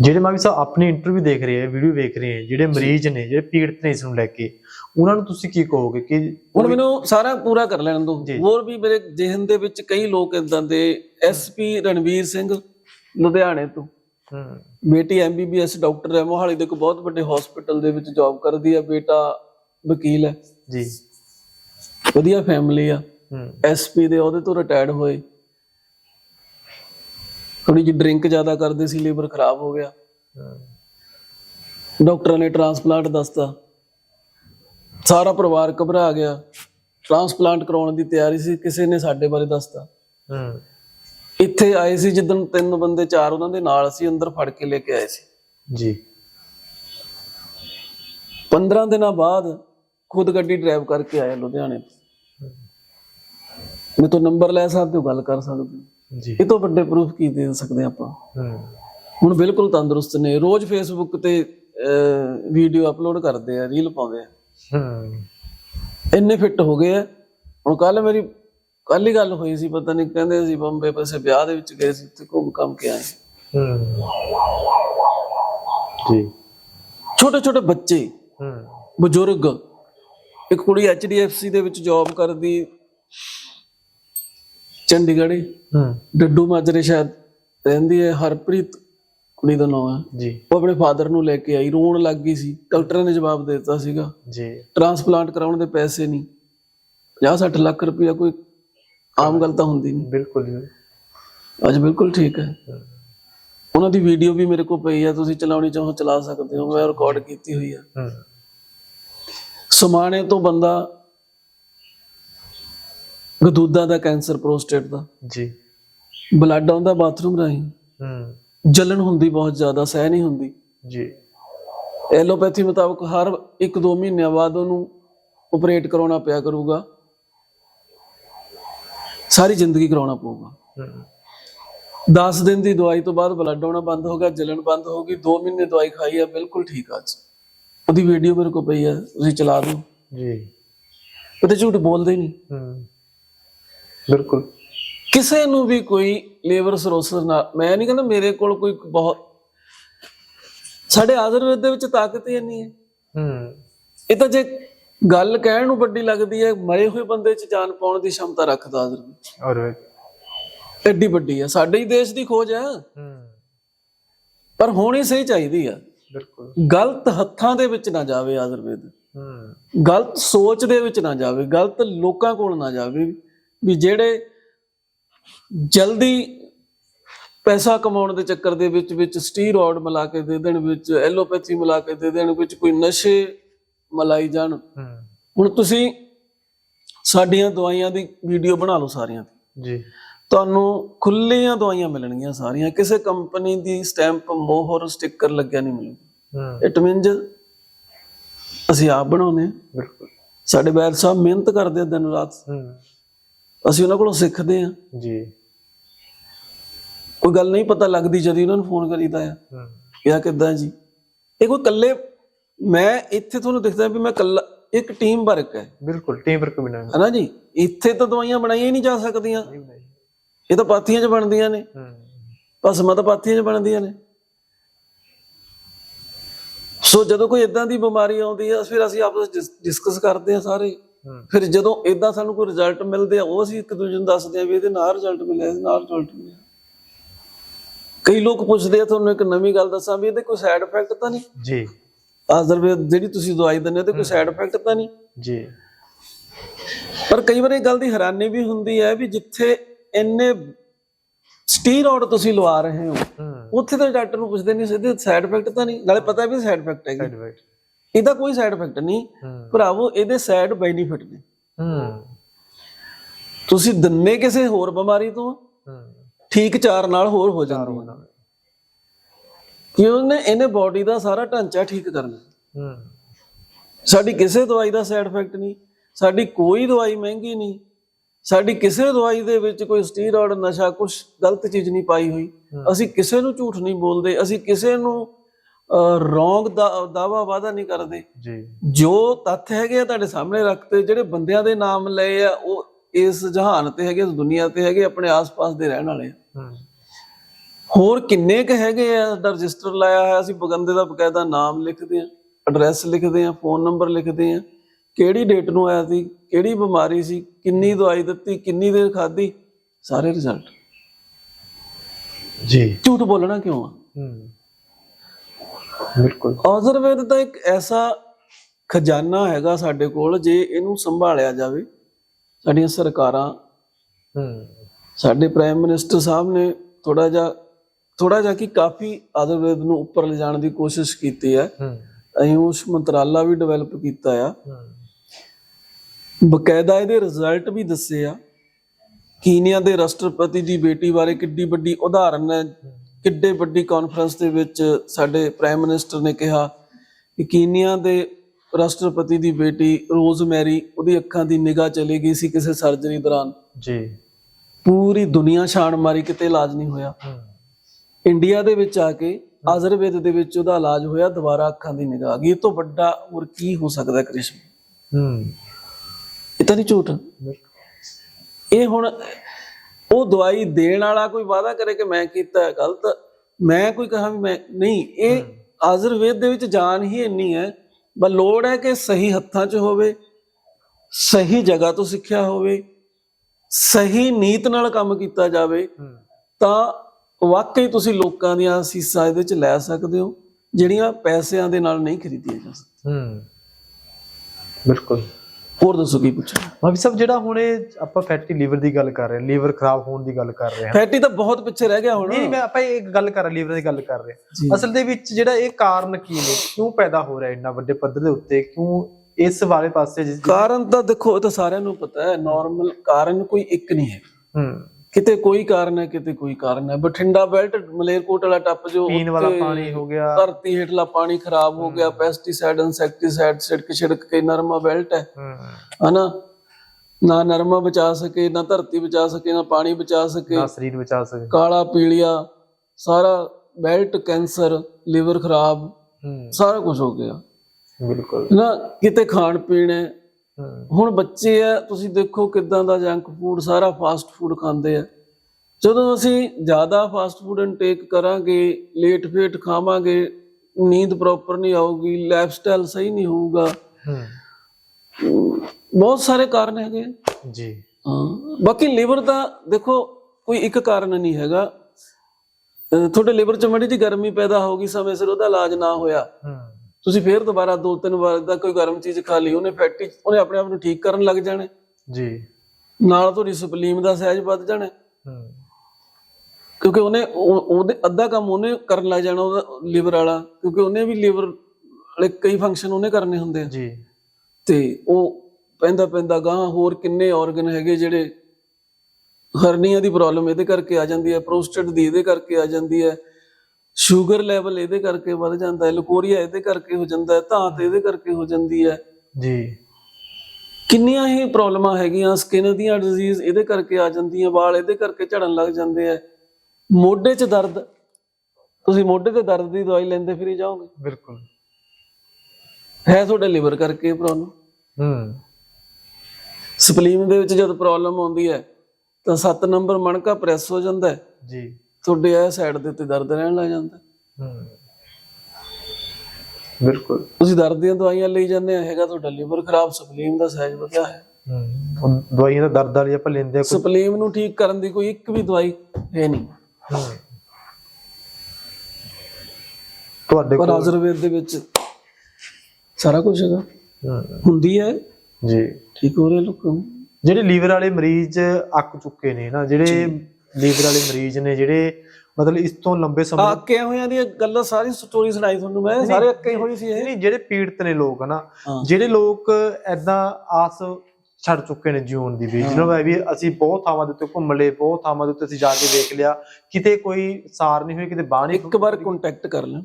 ਜਿਹੜੇ ਮਾਵੀ ਸਾਹਿਬ ਆਪਣੀ ਇੰਟਰਵਿਊ ਦੇਖ ਰਹੇ ਆ ਵੀਡੀਓ ਵੇਖ ਰਹੇ ਆ ਜਿਹੜੇ ਮਰੀਜ਼ ਨੇ ਜਿਹੜੇ ਪੀੜਤ ਨੇ ਇਸ ਨੂੰ ਲੈ ਕੇ ਉਹਨਾਂ ਨੂੰ ਤੁਸੀਂ ਕੀ ਕਹੋਗੇ ਕਿ ਹੁਣ ਮੈਨੂੰ ਸਾਰਾ ਪੂਰਾ ਕਰ ਲੈਣ ਦਿਓ। ਹੋਰ ਵੀ ਮੇਰੇ ਜਿਹਨ ਦੇ ਵਿੱਚ ਕਈ ਲੋਕ ਇਦਾਂ ਦੇ ਐਸਪੀ ਰਣਵੀਰ ਸਿੰਘ ਲੁਧਿਆਣੇ ਤੋਂ। ਹੂੰ। ਬੇਟੀ ਐਮਬੀਬੀਐਸ ਡਾਕਟਰ ਹੈ ਮੋਹਾਲੀ ਦੇ ਇੱਕ ਬਹੁਤ ਵੱਡੇ ਹਸਪੀਟਲ ਦੇ ਵਿੱਚ ਜੌਬ ਕਰਦੀ ਹੈ ਬੇਟਾ ਵਕੀਲ ਹੈ। ਜੀ। ਵਧੀਆ ਫੈਮਿਲੀ ਆ। ਐਸਪੀ ਦੇ ਉਹਦੇ ਤੋਂ ਰਿਟਾਇਰਡ ਹੋਏ। ਥੋੜੀ ਜਿਹੀ ਡਰਿੰਕ ਜ਼ਿਆਦਾ ਕਰਦੇ ਸੀ ਲੀਵਰ ਖਰਾਬ ਹੋ ਗਿਆ। ਡਾਕਟਰਾਂ ਨੇ ਟ੍ਰਾਂਸਪਲਾਂਟ ਦੱਸਤਾ। ਸਾਰਾ ਪਰਿਵਾਰ ਘਬਰਾ ਗਿਆ। ਟ੍ਰਾਂਸਪਲਾਂਟ ਕਰਾਉਣ ਦੀ ਤਿਆਰੀ ਸੀ ਕਿਸੇ ਨੇ ਸਾਡੇ ਬਾਰੇ ਦੱਸਤਾ। ਹੂੰ। ਇੱਥੇ ਆਏ ਸੀ ਜਿੱਦਣ ਤਿੰਨ ਬੰਦੇ ਚਾਰ ਉਹਨਾਂ ਦੇ ਨਾਲ ਸੀ ਅੰਦਰ ਫੜ ਕੇ ਲੈ ਕੇ ਆਏ ਸੀ। ਜੀ। 15 ਦਿਨਾਂ ਬਾਅਦ ਖੁਦ ਗੱਡੀ ਡਰਾਈਵ ਕਰਕੇ ਆਏ ਲੁਧਿਆਣੇ ਤੋਂ। ਮੈਂ ਤੋਂ ਨੰਬਰ ਲੈ ਸਕਦੇ ਹੋ ਗੱਲ ਕਰ ਸਕਦੇ ਹੋ। ਜੀ। ਇਹ ਤੋਂ ਵੱਡੇ ਪ੍ਰੂਫ ਕੀ ਦੇ ਸਕਦੇ ਆਪਾਂ? ਹੁਣ ਬਿਲਕੁਲ ਤੰਦਰੁਸਤ ਨੇ ਰੋਜ਼ ਫੇਸਬੁੱਕ ਤੇ ਵੀਡੀਓ ਅਪਲੋਡ ਕਰਦੇ ਆ ਰੀਲ ਪਾਉਂਦੇ ਆ। ਇੰਨੇ ਫਿੱਟ ਹੋ ਗਏ ਆ। ਹੁਣ ਕੱਲ ਮੇਰੀ ਕੱਲ ਹੀ ਗੱਲ ਹੋਈ ਸੀ ਪਤਾ ਨਹੀਂ ਕਹਿੰਦੇ ਸੀ ਬੰਬੇ ਪਾਸੇ ਵਿਆਹ ਦੇ ਵਿੱਚ ਗਏ ਸੀ ਤੇ ਘੁੰਮ ਕੰਮ ਕੇ ਆਏ। ਜੀ। ਛੋਟੇ ਛੋਟੇ ਬੱਚੇ ਬਜ਼ੁਰਗ ਇੱਕ ਕੁੜੀ ਐਚਡੀਐਫਸੀ ਦੇ ਵਿੱਚ ਜੌਬ ਕਰਦੀ ਚੰਡੀਗੜ੍ਹ ਹੀ, ਡੱਡੂ ਮਾਜਰੇ ਸ਼ਾਇਦ ਰਹਿੰਦੀ ਹੈ ਹਰਪ੍ਰੀਤ ਕੁੜੀ ਦਾ ਨਾਮ ਹੈ। ਜੀ। ਉਹ ਆਪਣੇ ਫਾਦਰ ਨੂੰ ਲੈ ਕੇ ਆਈ ਰੋਣ ਲੱਗ ਗਈ ਸੀ। ਡਾਕਟਰਾਂ ਨੇ ਜਵਾਬ ਦੇ ਦਿੱਤਾ ਸੀਗਾ। ਜੀ। ਟ੍ਰਾਂਸਪਲਾਂਟ ਕਰਾਉਣ ਦੇ ਪੈਸੇ ਨਹੀਂ। 50-60 ਲੱਖ ਰੁਪਇਆ ਕੋਈ ਆਮ ਗੱਲ ਤਾਂ ਹੁੰਦੀ ਨਹੀਂ। ਬਿਲਕੁਲ ਜੀ। ਅੱਜ ਬਿਲਕੁਲ ਠੀਕ ਹੈ। ਉਹਨਾਂ ਦੀ ਵੀਡੀਓ ਵੀ ਮੇਰੇ ਕੋਲ ਪਈ ਹੈ ਤੁਸੀਂ ਚਲਾਉਣੀ ਚਾਹੋ ਚਲਾ ਸਕਦੇ ਹੋ। ਮੈਂ ਰਿਕਾਰਡ ਕੀਤੀ ਹੋਈ ਹੂੰ। ਸਮਾਣੇ ਤੋਂ ਬੰਦਾ ਗਦੂਦਾਂ ਦਾ ਕੈਂਸਰ ਪ੍ਰੋਸਟੇਟ ਦਾ। ਜੀ। ਬਲੱਡ ਆਉਂਦਾ ਬਾਥਰੂਮ ਰਾਹੀਂ। ਹੂੰ। ਜਲਨ ਹੁੰਦੀ ਬਹੁਤ ਜ਼ਿਆਦਾ ਸਹਿ ਨਹੀਂ ਹੁੰਦੀ। ਜੀ। ਐਲੋਪੈਥੀ ਮੁਤਾਬਕ ਹਰ 1-2 ਮਹੀਨਿਆਂ ਬਾਅਦ ਉਹਨੂੰ ਆਪਰੇਟ ਕਰਾਉਣਾ ਪਿਆ ਕਰੂਗਾ। ਸਾਰੀ ਜ਼ਿੰਦਗੀ ਕਰਾਉਣਾ ਪਊਗਾ। ਹੂੰ। 10 ਦਿਨ ਦੀ ਦਵਾਈ ਤੋਂ ਬਾਅਦ ਬਲੱਡ ਆਉਣਾ ਬੰਦ ਹੋ ਗਿਆ ਜਲਨ ਬੰਦ ਹੋ ਗਈ 2 ਮਹੀਨੇ ਦਵਾਈ ਖਾਈ ਹੈ ਬਿਲਕੁਲ ਠੀਕ ਆ ਅੱਜ। ਉਹਦੀ ਵੀਡੀਓ ਮੇਰੇ ਕੋਲ ਪਈ ਹੈ ਤੁਸੀਂ ਚਲਾ ਦਿਓ। ਜੀ। ਉਹ ਤੇ ਝੂਠ ਬੋਲਦੇ ਨਹੀਂ। ਹੂੰ। ਬਿਲਕੁਲ। ਕਿਸੇ ਨੂੰ ਵੀ ਕੋਈ ਲੇਬਰ ਸਰੋਸਰ ਨਾ ਮੈਂ ਨਹੀਂ ਕਹਿੰਦਾ ਮੇਰੇ ਕੋਲ ਕੋਈ ਬਹੁਤ ਸਾਡੇ ਆਯੁਰਵੇਦ ਦੇ ਵਿੱਚ ਤਾਕਤ ਹੀ ਨਹੀਂ ਹੈ। ਹੂੰ। ਇਹ ਤਾਂ ਜੇ ਗੱਲ ਕਹਿਣ ਨੂੰ ਵੱਡੀ ਲੱਗਦੀ ਹੈ ਮਰੇ ਹੋਏ ਬੰਦੇ 'ਚ ਜਾਨ ਪਾਉਣ ਦੀ ਸ਼ਮਤਾ ਰੱਖਦਾ ਆਯੁਰਵੇਦ ਔਰ ਐਡੀ ਵੱਡੀ ਹੈ। ਸਾਡੇ ਹੀ ਦੇਸ਼ ਦੀ ਖੋਜ ਹੈ। ਹੂੰ। ਪਰ ਹੋਣੀ ਸਹੀ ਚਾਹੀਦੀ ਆ। ਬਿਲਕੁਲ। ਗਲਤ ਹੱਥਾਂ ਦੇ ਵਿੱਚ ਨਾ ਜਾਵੇ ਆਯੁਰਵੇਦ। ਹੂੰ। ਗਲਤ ਸੋਚ ਦੇ ਵਿੱਚ ਨਾ ਜਾਵੇ। ਗਲਤ ਲੋਕਾਂ ਕੋਲ ਨਾ ਜਾਵੇ। ਵੀ ਜਿਹੜੇ ਜਲਦੀ ਪੈਸਾ ਕਮਾਉਣ ਦੇ ਚੱਕਰ ਦੇ ਵਿੱਚ ਵਿੱਚ ਸਟੀਰੋਇਡ ਮਿਲਾ ਕੇ ਦੇ ਦੇਣ ਵਿੱਚ ਐਲੋਪੈਥੀ ਮਿਲਾ ਕੇ ਦੇ ਦੇਣ ਵਿੱਚ ਕੋਈ ਨਸ਼ੇ ਮਲਾਈ ਜਾਣ। ਹੁਣ ਤੁਸੀਂ ਸਾਡੀਆਂ ਦਵਾਈਆਂ ਦੀ ਵੀਡੀਓ ਬਣਾ ਲਓ ਸਾਰੀਆਂ ਦੀ। ਜੀ। ਤੁਹਾਨੂੰ ਖੁੱਲੀਆਂ ਦਵਾਈਆਂ ਮਿਲਣਗੀਆਂ ਸਾਰੀਆਂ। ਕਿਸੇ ਕੰਪਨੀ ਦੀ ਸਟੈਂਪ ਮੋਹਰ ਸਟicker ਲੱਗਿਆ ਨਹੀਂ ਮਿਲੂਗਾ। ਇਟ ਮੀਨਸ ਅਸੀਂ ਆਪ ਬਣਾਉਨੇ ਹਾਂ। ਬਿਲਕੁਲ। ਸਾਡੇ ਬੈਰ ਸਾਹਿਬ ਮਿਹਨਤ ਕਰਦੇ ਦਿਨ ਰਾਤ। ਹੂੰ। ਅਸੀਂ ਉਹਨਾਂ ਕੋਲੋਂ ਸਿੱਖਦੇ ਆ ਜੀ। ਕੋਈ ਗੱਲ ਨਹੀਂ ਪਤਾ ਲੱਗਦੀ ਜਦੋਂ ਉਹਨਾਂ ਨੂੰ ਫੋਨ ਕਰੀਦਾ ਆ। ਹੂੰ। ਇਹ ਕਿਦਾਂ ਜੀ। ਇਹ ਕੋਈ ਇਕੱਲੇ ਮੈਂ ਇੱਥੇ ਤੁਹਾਨੂੰ ਦਿਖਦਾ ਵੀ ਮੈਂ ਇਕੱਲਾ ਇੱਕ ਟੀਮ ਵਰਕ ਹੈ। ਬਿਲਕੁਲ ਟੀਮ ਵਰਕ ਬਿਨਾ ਹਨਾ ਜੀ? ਇੱਥੇ ਤਾਂ ਦਵਾਈਆਂ ਬਣਾਈਆਂ ਹੀ ਨਹੀਂ ਜਾ ਸਕਦੀਆਂ। ਇਹ ਤਾਂ ਪਾਥੀਆਂ 'ਚ ਬਣਦੀਆਂ ਨੇ। ਹੂੰ। ਭਸਮਾਂ ਤਾਂ ਪਾਥੀਆਂ 'ਚ ਬਣਦੀਆਂ ਨੇ। ਸੋ ਜਦੋਂ ਕੋਈ ਇਦਾਂ ਦੀ ਬਿਮਾਰੀ ਆਉਂਦੀ ਹੈ ਫਿਰ ਅਸੀਂ ਆਪਸ ਵਿੱਚ ਡਿਸਕਸ ਕਰਦੇ ਆ ਸਾਰੇ। ਹੂੰ ਫਿਰ ਜਦੋਂ ਇਦਾਂ ਸਾਨੂੰ ਕੋਈ ਰਿਜ਼ਲਟ ਮਿਲਦੇ ਆ ਉਹ ਅਸੀਂ ਇੱਕ ਦੂਜੇ ਨੂੰ ਦੱਸਦੇ ਆ ਵੀ ਇਹਦੇ ਨਾਲ ਰਿਜ਼ਲਟ ਮਿਲਿਆ ਇਹਦੇ ਨਾਲ ਰਿਜ਼ਲਟ ਮਿਲਿਆ। ਕਈ ਲੋਕ ਪੁੱਛਦੇ ਆ ਤੁਹਾਨੂੰ ਇੱਕ ਨਵੀਂ ਗੱਲ ਦੱਸਾਂ ਵੀ ਇਹਦੇ ਕੋਈ ਸਾਈਡ ਇਫੈਕਟ ਤਾਂ ਨਹੀਂ? ਜੀ। ਆਜ਼ਰਵੇਦ ਜਿਹੜੀ ਤੁਸੀਂ ਦਵਾਈ ਦਿੰਦੇ ਹੋ ਤੇ ਕੋਈ ਸਾਈਡ ਇਫੈਕਟ ਤਾਂ ਨਹੀਂ? ਜੀ। ਪਰ ਕਈ ਵਾਰ ਇਹ ਗੱਲ ਦੀ ਹੈਰਾਨੀ ਵੀ ਹੁੰਦੀ ਹੈ ਵੀ ਜਿੱਥੇ ਇੰਨੇ ਸਟੀਰੋਇਡ ਤੁਸੀਂ ਲਵਾ ਰਹੇ ਹੋ ਹੂੰ। ਉੱਥੇ ਤਾਂ ਡਾਕਟਰ ਨੂੰ ਪੁੱਛਦੇ ਨਹੀਂ ਸਿੱਧੇ ਸਾਈਡ ਇਫੈਕਟ ਤਾਂ ਨਹੀਂ? ਨਾਲੇ ਪਤਾ ਵੀ ਸਾਈਡ ਇਫੈਕਟ ਹੈਗੀ। ਸਾਈਡ ਇਫੈਕਟ ਇਹਦਾ ਕੋਈ ਸਾਈਡ ਇਫੈਕਟ ਨਹੀਂ। ਭਰਾਵੋ ਇਹਦੇ ਸਾਈਡ ਬੈਨੀਫਿਟ ਨੇ। ਤੁਸੀਂ ਦੰਨੇ ਕਿਸੇ ਹੋਰ ਬਿਮਾਰੀ ਤੋਂ ਠੀਕ ਚਾਰ ਨਾਲ ਹੋਰ ਹੋ ਜਾਂਦੀ ਹੈ। ਕਿਉਂ ਨੇ ਇਹਨੇ ਬਾਡੀ ਦਾ ਸਾਰਾ ਢਾਂਚਾ ਠੀਕ ਕਰਨਾ। ਸਾਡੀ ਕਿਸੇ ਦਵਾਈ ਦਾ ਸਾਈਡ ਇਫੈਕਟ ਨਹੀਂ। ਸਾਡੀ ਕੋਈ ਦਵਾਈ ਮਹਿੰਗੀ ਨਹੀਂ। ਸਾਡੀ ਕਿਸੇ ਦਵਾਈ ਦੇ ਵਿੱਚ ਕੋਈ ਸਟੀਰੋਇਡ ਨਸ਼ਾ ਕੁਝ ਗਲਤ ਚੀਜ਼ ਨਹੀਂ ਪਾਈ ਹੋਈ। ਅਸੀਂ ਕਿਸੇ ਨੂੰ ਝੂਠ ਨਹੀਂ ਬੋਲਦੇ। ਅਸੀਂ ਕਿਸੇ ਨੂੰ ਰੋਂਗ ਦਾ ਦਾਵਾ ਵਾਦਾ ਨਹੀਂ ਕਰਦੇ। ਜੀ। ਜੋ ਤੱਥ ਹੈਗੇ ਆ ਤੁਹਾਡੇ ਸਾਹਮਣੇ ਰੱਖਤੇ ਜਿਹੜੇ ਬੰਦਿਆਂ ਦੇ ਨਾਮ ਲਏ ਆ ਉਹ ਇਸ ਜਹਾਨ ਤੇ ਹੈਗੇ ਇਸ ਦੁਨੀਆ ਤੇ ਹੈਗੇ ਆਪਣੇ ਆਸ-ਪਾਸ ਦੇ ਰਹਿਣ ਵਾਲੇ ਹੋਰ ਕਿੰਨੇ ਕ ਹੈਗੇ ਆ? ਰਜਿਸਟਰ ਲਾਇਆ ਹੋਇਆ ਅਸੀਂ ਬਗੰਦੇ ਦਾ ਬਕਾਇਦਾ ਨਾਮ ਲਿਖਦੇ ਆ ਐਡਰੈਸ ਲਿਖਦੇ ਆ ਫੋਨ ਨੰਬਰ ਲਿਖਦੇ ਆ। ਕਿਹੜੀ ਡੇਟ ਨੂੰ ਆਇਆ ਸੀ ਕਿਹੜੀ ਬਿਮਾਰੀ ਸੀ ਕਿੰਨੀ ਦਵਾਈ ਦਿੱਤੀ ਕਿੰਨੀ ਦੇਰ ਖਾਧੀ ਸਾਰੇ ਰਿਜ਼ਲਟ। ਜੀ। ਝੂਠ ਬੋਲਣਾ ਕਿਉਂ ਆ? ਹੂੰ। ਬਿਲਕੁਲ। ਆਯੁਰਵੇਦ ਦਾ ਇੱਕ ਐਸਾ ਖਜ਼ਾਨਾ ਹੈਗਾ ਸਾਡੇ ਕੋਲ ਜੇ ਇਹਨੂੰ ਸੰਭਾਲਿਆ ਜਾਵੇ ਸਾਡੀਆਂ ਸਰਕਾਰਾਂ ਹੂੰ। ਸਾਡੇ ਪ੍ਰਾਈਮ ਮਿਨਿਸਟਰ ਸਾਹਿਬ ਨੇ ਥੋੜਾ ਜਿਹਾ ਥੋੜਾ ਜਿਹਾ ਕਿ ਕਾਫੀ ਆਯੁਰਵੇਦ ਨੂੰ ਉੱਪਰ ਲਿਜਾਣ ਦੀ ਕੋਸ਼ਿਸ਼ ਕੀਤੀ ਹੈ। ਹੂੰ। ਆਯੂਸ਼ ਮੰਤਰਾਲਾ ਵੀ ਡਿਵੈਲਪ ਕੀਤਾ ਆ। ਬਕਾਇਦਾ ਇਹਦੇ ਰਿਜ਼ਲਟ ਵੀ ਦੱਸੇ ਆ। ਕੀਨੀਆ ਦੇ ਰਾਸ਼ਟਰਪਤੀ ਦੀ ਬੇਟੀ ਬਾਰੇ ਕਿੱਡੀ ਵੱਡੀ ਉਦਾਹਰਨ ਹੈ। ਕਿੱਡੇ ਵੱਡੀ ਕਾਨਫਰੰਸ ਦੇ ਵਿੱਚ ਸਾਡੇ ਪ੍ਰਾਈਮ ਮਿਨਿਸਟਰ ਨੇ ਕਿਹਾ ਕਿ ਕੀਨੀਆ ਦੇ ਰਾਸ਼ਟਰਪਤੀ ਦੀ ਬੇਟੀ ਰੋਜ਼ਮੈਰੀ ਉਹਦੀ ਅੱਖਾਂ ਦੀ ਨਿਗਾਹ ਚਲੀ ਗਈ ਸੀ ਕਿਸੇ ਸਰਜਰੀ ਦੌਰਾਨ। ਜੀ। ਪੂਰੀ ਦੁਨੀਆ ਛਾਣ ਮਾਰੀ ਕਿਤੇ ਇਲਾਜ ਨਹੀਂ ਹੋਇਆ। ਇੰਡੀਆ ਦੇ ਵਿੱਚ ਆ ਕੇ ਆਯੁਰਵੇਦ ਦੇ ਵਿੱਚ ਉਹਦਾ ਇਲਾਜ ਹੋਇਆ ਦੁਬਾਰਾ ਅੱਖਾਂ ਦੀ ਨਿਗਾਹ ਆ ਗਈ। ਇਹ ਤੋਂ ਵੱਡਾ ਹੋਰ ਕੀ ਹੋ ਸਕਦਾ ਕ੍ਰਿਸ਼ਨ? ਹੂੰ। ਇਹ ਤਾਂ ਨਹੀਂ ਝੂਠ। ਇਹ ਹੁਣ ਉਹ ਦਵਾਈ ਦੇਣ ਵਾਲਾ ਕੋਈ ਵਾਅਦਾ ਕਰੇ ਕਿ ਮੈਂ ਕੀਤਾ ਹੈ ਗਲਤ ਮੈਂ ਕੋਈ ਕਹਾ ਵੀ ਮੈਂ ਨਹੀਂ ਇਹ ਆਯੁਰਵੇਦ ਦੇ ਵਿੱਚ ਜਾਨ ਹੀ ਇੰਨੀ ਹੈ ਬਸ ਲੋੜ ਹੈ ਕਿ ਸਹੀ ਹੱਥਾਂ 'ਚ ਹੋਵੇ ਸਹੀ ਜਗ੍ਹਾ ਤੋਂ ਸਿੱਖਿਆ ਹੋਵੇ ਸਹੀ ਨੀਤ ਨਾਲ ਕੰਮ ਕੀਤਾ ਜਾਵੇ ਤਾਂ ਵਾਕਈ ਤੁਸੀਂ ਲੋਕਾਂ ਦੀਆਂ ਅਸੀਸਾਂ ਇਹਦੇ 'ਚ ਲੈ ਸਕਦੇ ਹੋ ਜਿਹੜੀਆਂ ਪੈਸਿਆਂ ਦੇ ਨਾਲ ਨਹੀਂ ਖਰੀਦੀਆਂ ਜਾ ਸਕਦੀਆਂ। ਹੂੰ ਬਿਲਕੁਲ। ਹੋਰ ਦੱਸੋ ਕੀ ਪੁੱਛਣਾ? ਮਾਵੀ ਸਾਹਿਬ ਜਿਹੜਾ ਹੁਣ ਇਹ ਆਪਾਂ ਫੈਟੀ ਲੀਵਰ ਦੀ ਗੱਲ ਕਰ ਰਹੇ ਹਾਂ ਲੀਵਰ ਖਰਾਬ ਹੋਣ ਦੀ ਗੱਲ ਕਰ ਰਹੇ ਹਾਂ। ਫੈਟੀ ਤਾਂ ਬਹੁਤ ਪਿੱਛੇ ਰਹਿ ਗਿਆ ਹੁਣ। ਨਹੀਂ ਮੈਂ ਆਪਾਂ ਇੱਕ ਗੱਲ ਕਰ ਰਹੇ ਲੀਵਰ ਦੀ ਗੱਲ ਕਰ ਰਹੇ। ਹਾਂ। ਅਸਲ ਦੇ ਵਿੱਚ ਜਿਹੜਾ ਇਹ ਕਾਰਨ ਕੀ ਨੇ ਕਿਉਂ ਪੈਦਾ ਹੋ ਰਿਹਾ ਇੰਨਾ ਵੱਡੇ ਪੱਧਰ ਦੇ ਉੱਤੇ? ਕਿਉਂ ਇਸ ਵਾਲੇ ਪਾਸੇ ਜਿਸ ਕਾਰਨ ਤਾਂ ਦੇਖੋ ਇਹ ਤਾਂ ਸਾਰਿਆਂ ਨੂੰ ਪਤਾ ਹੈ ਨਾਰਮਲ ਕਾਰਨ ਕੋਈ ਇੱਕ ਨਹੀਂ ਹੈ। ਹੂੰ। ਕਿਤੇ ਕੋਈ ਕਾਰਨ ਹੈ ਕਿਤੇ ਕੋਈ ਕਾਰਨ ਹੈ। ਬਠਿੰਡਾ ਬੈਲਟ ਮਲੇਰਕੋਟ ਵਾਲਾ ਟੱਪ ਜੋ ਪੀਣ ਵਾਲਾ ਪਾਣੀ ਹੋ ਗਿਆ। ਧਰਤੀ ਹੇਠਲਾ ਪਾਣੀ ਖਰਾਬ ਹੋ ਗਿਆ ਪੈਸਟੀਸਾਈਡ ਇਨਸੈਕਟੀਸਾਈਡ ਛਿੜਕ ਛਿੜਕ ਕੇ ਨਰਮਾ ਬੈਲਟ ਹੈ। ਹੂੰ ਹਨਾ? ਨਾ ਨਰਮਾ ਬਚਾ ਸਕੇ ਨਾ ਧਰਤੀ ਬਚਾ ਸਕੇ ਨਾ ਪਾਣੀ ਬਚਾ ਸਕੇ। ਨਾ ਸਰੀਰ ਬਚਾ ਸਕੇ। ਕਾਲਾ ਪੀਲੀਆ ਸਾਰਾ ਬੈਲਟ ਕੈਂਸਰ ਲਿਵਰ ਖਰਾਬ ਸਾਰਾ ਕੁਝ ਹੋ ਗਿਆ। ਬਿਲਕੁਲ। ਨਾ ਕਿਤੇ ਖਾਣ ਪੀਣ ਹੂੰ ਹੁਣ ਬੱਚੇ ਆ ਤੁਸੀਂ ਦੇਖੋ ਕਿਦਾਂ ਦਾ ਜੰਕ ਫੂਡ ਸਾਰਾ ਫਾਸਟ ਫੂਡ ਖਾਂਦੇ ਆ। ਜਦੋਂ ਅਸੀਂ ਜ਼ਿਆਦਾ ਫਾਸਟ ਫੂਡ ਇਨਟੇਕ ਕਰਾਂਗੇ ਲੇਟ ਫੇਟ ਖਾਵਾਂਗੇ ਨੀਂਦ ਪ੍ਰੋਪਰ ਨਹੀਂ ਆਊਗੀ ਲਾਈਫ ਸਟਾਈਲ ਸਹੀ ਨਹੀਂ ਹੋਊਗਾ। ਹੂੰ। ਬਹੁਤ ਸਾਰੇ ਕਾਰਨ ਹੈਗੇ ਜੀ। ਹਾਂ। ਬਾਕੀ ਲਿਵਰ ਦਾ ਦੇਖੋ ਕੋਈ ਇੱਕ ਕਾਰਨ ਨਹੀਂ ਹੈਗਾ। ਤੁਹਾਡੇ ਲਿਵਰ 'ਚ ਮੜੀ ਦੀ ਗਰਮੀ ਪੈਦਾ ਹੋ ਗਈ ਸਮੇਂ ਸਿਰ ਉਹਦਾ ਇਲਾਜ ਨਾ ਹੋਇਆ। ਹੂੰ। ਤੁਸੀਂ ਫੇਰ ਦੁਬਾਰਾ ਦੋ ਤਿੰਨ ਵਾਰ ਦਾ ਕੋਈ ਗਰਮ ਚੀਜ਼ ਖਾ ਲਈ ਉਹਨੇ ਫੈਟੀ ਉਹਨੇ ਆਪਣੇ ਆਪ ਨੂੰ ਠੀਕ ਕਰਨ ਲੱਗ ਜਾਣਾ। ਜੀ। ਨਾਲ ਤੁਹਾਡੀ ਸਪਲੀਮ ਦਾ ਸਹਿਜ ਵੱਧ ਜਾਣਾ। ਹੂੰ। ਕਿਉਂਕਿ ਉਹਨੇ ਉਹ- ਉਹਦੇ ਅੱਧਾ ਕੰਮ ਉਹਨੇ ਕਰਨ ਲੱਗ ਜਾਣਾ ਉਹਦਾ ਲਿਵਰ ਵਾਲਾ ਕਿਉਂਕਿ ਉਹਨੇ ਵੀ ਲਿਵਰ ਵਾਲੇ ਕਈ ਫੰਕਸ਼ਨ ਉਹਨੇ ਕਰਨੇ ਹੁੰਦੇ ਆ। ਜੀ। ਤੇ ਉਹ ਪੈਂਦਾ ਪੈਂਦਾ ਗਾਂ ਹੋਰ ਕਿੰਨੇ ਆਰਗਨ ਹੈਗੇ ਜਿਹੜੇ ਹਰਨੀਆ ਦੀ ਪ੍ਰੋਬਲਮ ਇਹਦੇ ਕਰਕੇ ਆ ਜਾਂਦੀ ਹੈ ਪ੍ਰੋਸਟੇਟ ਦੀ ਇਹਦੇ ਕਰਕੇ ਆ ਜਾਂਦੀ ਹੈ। ਸ਼ੂਗਰ ਲੈਵਲ ਇਹਦੇ ਕਰਕੇ ਵੱਧ ਜਾਂਦਾ ਹੈ ਲਕੋਰੀਆ ਇਹਦੇ ਕਰਕੇ ਹੋ ਜਾਂਦਾ ਹੈ ਧਾਤ ਇਹਦੇ ਕਰਕੇ ਹੋ ਜਾਂਦੀ ਹੈ। ਜੀ। ਕਿੰਨੀਆਂ ਹੀ ਪ੍ਰੋਬਲਮਾਂ ਹੈਗੀਆਂ ਸਕਿਨ ਦੀਆਂ ਡਿਜ਼ੀਜ਼ ਇਹਦੇ ਕਰਕੇ ਆ ਜਾਂਦੀਆਂ ਵਾਲ ਇਹਦੇ ਕਰਕੇ ਝੜਨ ਲੱਗ ਜਾਂਦੇ ਆ ਮੋਢੇ 'ਚ ਦਰਦ ਤੁਸੀਂ ਮੋਢੇ ਤੇ ਦਰਦ ਦੀ ਦਵਾਈ ਲੈਂਦੇ ਫਿਰੀ ਜਾਓਗੇ? ਬਿਲਕੁਲ। ਹੈ ਤੁਹਾਡੇ ਲਿਵਰ ਕਰਕੇ ਪ੍ਰੋਬਲਮ ਹੂੰ। ਸਪਲੀਨ ਦੇ ਵਿੱਚ ਜਦ ਪ੍ਰੋਬਲਮ ਆਉਂਦੀ ਹੈ ਤਾਂ 7 ਨੰਬਰ ਮਣਕਾ ਪ੍ਰੈਸ ਹੋ ਜਾਂਦਾ ਹੈ। ਜੀ। ਤੁਹਾਡੇ ਇਹ ਸਾਈਡ ਦੇ ਉੱਤੇ ਦਰਦ ਰਹਿਣ ਲੱਗ ਜਾਂਦਾ। ਬਿਲਕੁਲ। ਤੁਸੀਂ ਦਰਦ ਦੀਆਂ ਦਵਾਈਆਂ ਲਈ ਜਾਂਦੇ ਆ ਹੈਗਾ ਤੁਹਾਡਾ ਲਿਵਰ ਖਰਾਬ ਸਪਲੀਨ ਦਾ ਸਾਈਜ਼ ਵਧਿਆ ਹੈ। ਹੂੰ। ਦਵਾਈਆਂ ਦਾ ਦਰਦ ਵਾਲੀ ਆਪਾਂ ਲੈਂਦੇ ਆ ਕੋਈ ਸਪਲੀਨ ਨੂੰ ਠੀਕ ਕਰਨ ਦੀ ਕੋਈ ਇੱਕ ਵੀ ਦਵਾਈ ਹੈ ਨਹੀਂ। ਤੁਹਾਡੇ ਪਰ ਕੋਲ ਆਯੁਰਵੇਦ ਦੇ ਵਿੱਚ ਸਾਰਾ ਕੁਝ ਹੈਗਾ। ਹੁੰਦੀ ਹੈ। ਜੀ। ਠੀਕ ਹੋ ਰਿਹਾ ਲੋਕਾਂ ਨੂੰ। ਜਿਹੜੇ ਲੀਵਰ ਵਾਲੇ ਮਰੀਜ਼ ਅੱਕ ਚੁੱਕੇ ਨੇ ਨਾ ਜਿਹੜੇ ਲੀਵਰ ਵਾਲੇ ਮਰੀਜ਼ ਨੇ ਜਿਹੜੇ ਮਤਲਬ ਇਸ ਤੋਂ ਲੰਬੇ ਸਮੇਂ ਆਕੇ ਹੋਇਆਂ ਦੀਆਂ ਗੱਲਾਂ ਸਾਰੀ ਸਟੋਰੀ ਸੁਣਾਈ ਤੁਹਾਨੂੰ ਮੈਂ ਸਾਰੇ ਅੱਕੇ ਹੋਈ ਸੀ ਇਹ। ਨਹੀਂ ਜਿਹੜੇ ਪੀੜਤ ਨੇ ਲੋਕ ਨਾ ਹਾਂ। ਜਿਹੜੇ ਲੋਕ ਐਦਾਂ ਆਸ ਛੱਡ ਚੁੱਕੇ ਨੇ ਜਿਉਣ ਦੀ ਵੀ ਜਿਹਨਾਂ ਨੂੰ ਵੀ ਅਸੀਂ ਬਹੁਤ ਥਾਵਾਂ ਦੇ ਉੱਤੇ ਘੁੰਮ ਲਏ ਬਹੁਤ ਥਾਵਾਂ ਦੇ ਉੱਤੇ ਅਸੀਂ ਜਾ ਕੇ ਦੇਖ ਲਿਆ ਕਿਤੇ ਕੋਈ ਸਾਰ ਨਹੀਂ ਹੋਈ ਕਿਤੇ ਬਾਹ ਨਹੀਂ ਇੱਕ ਵਾਰ ਕੰਟੈਕਟ ਕਰ ਲੈਣ।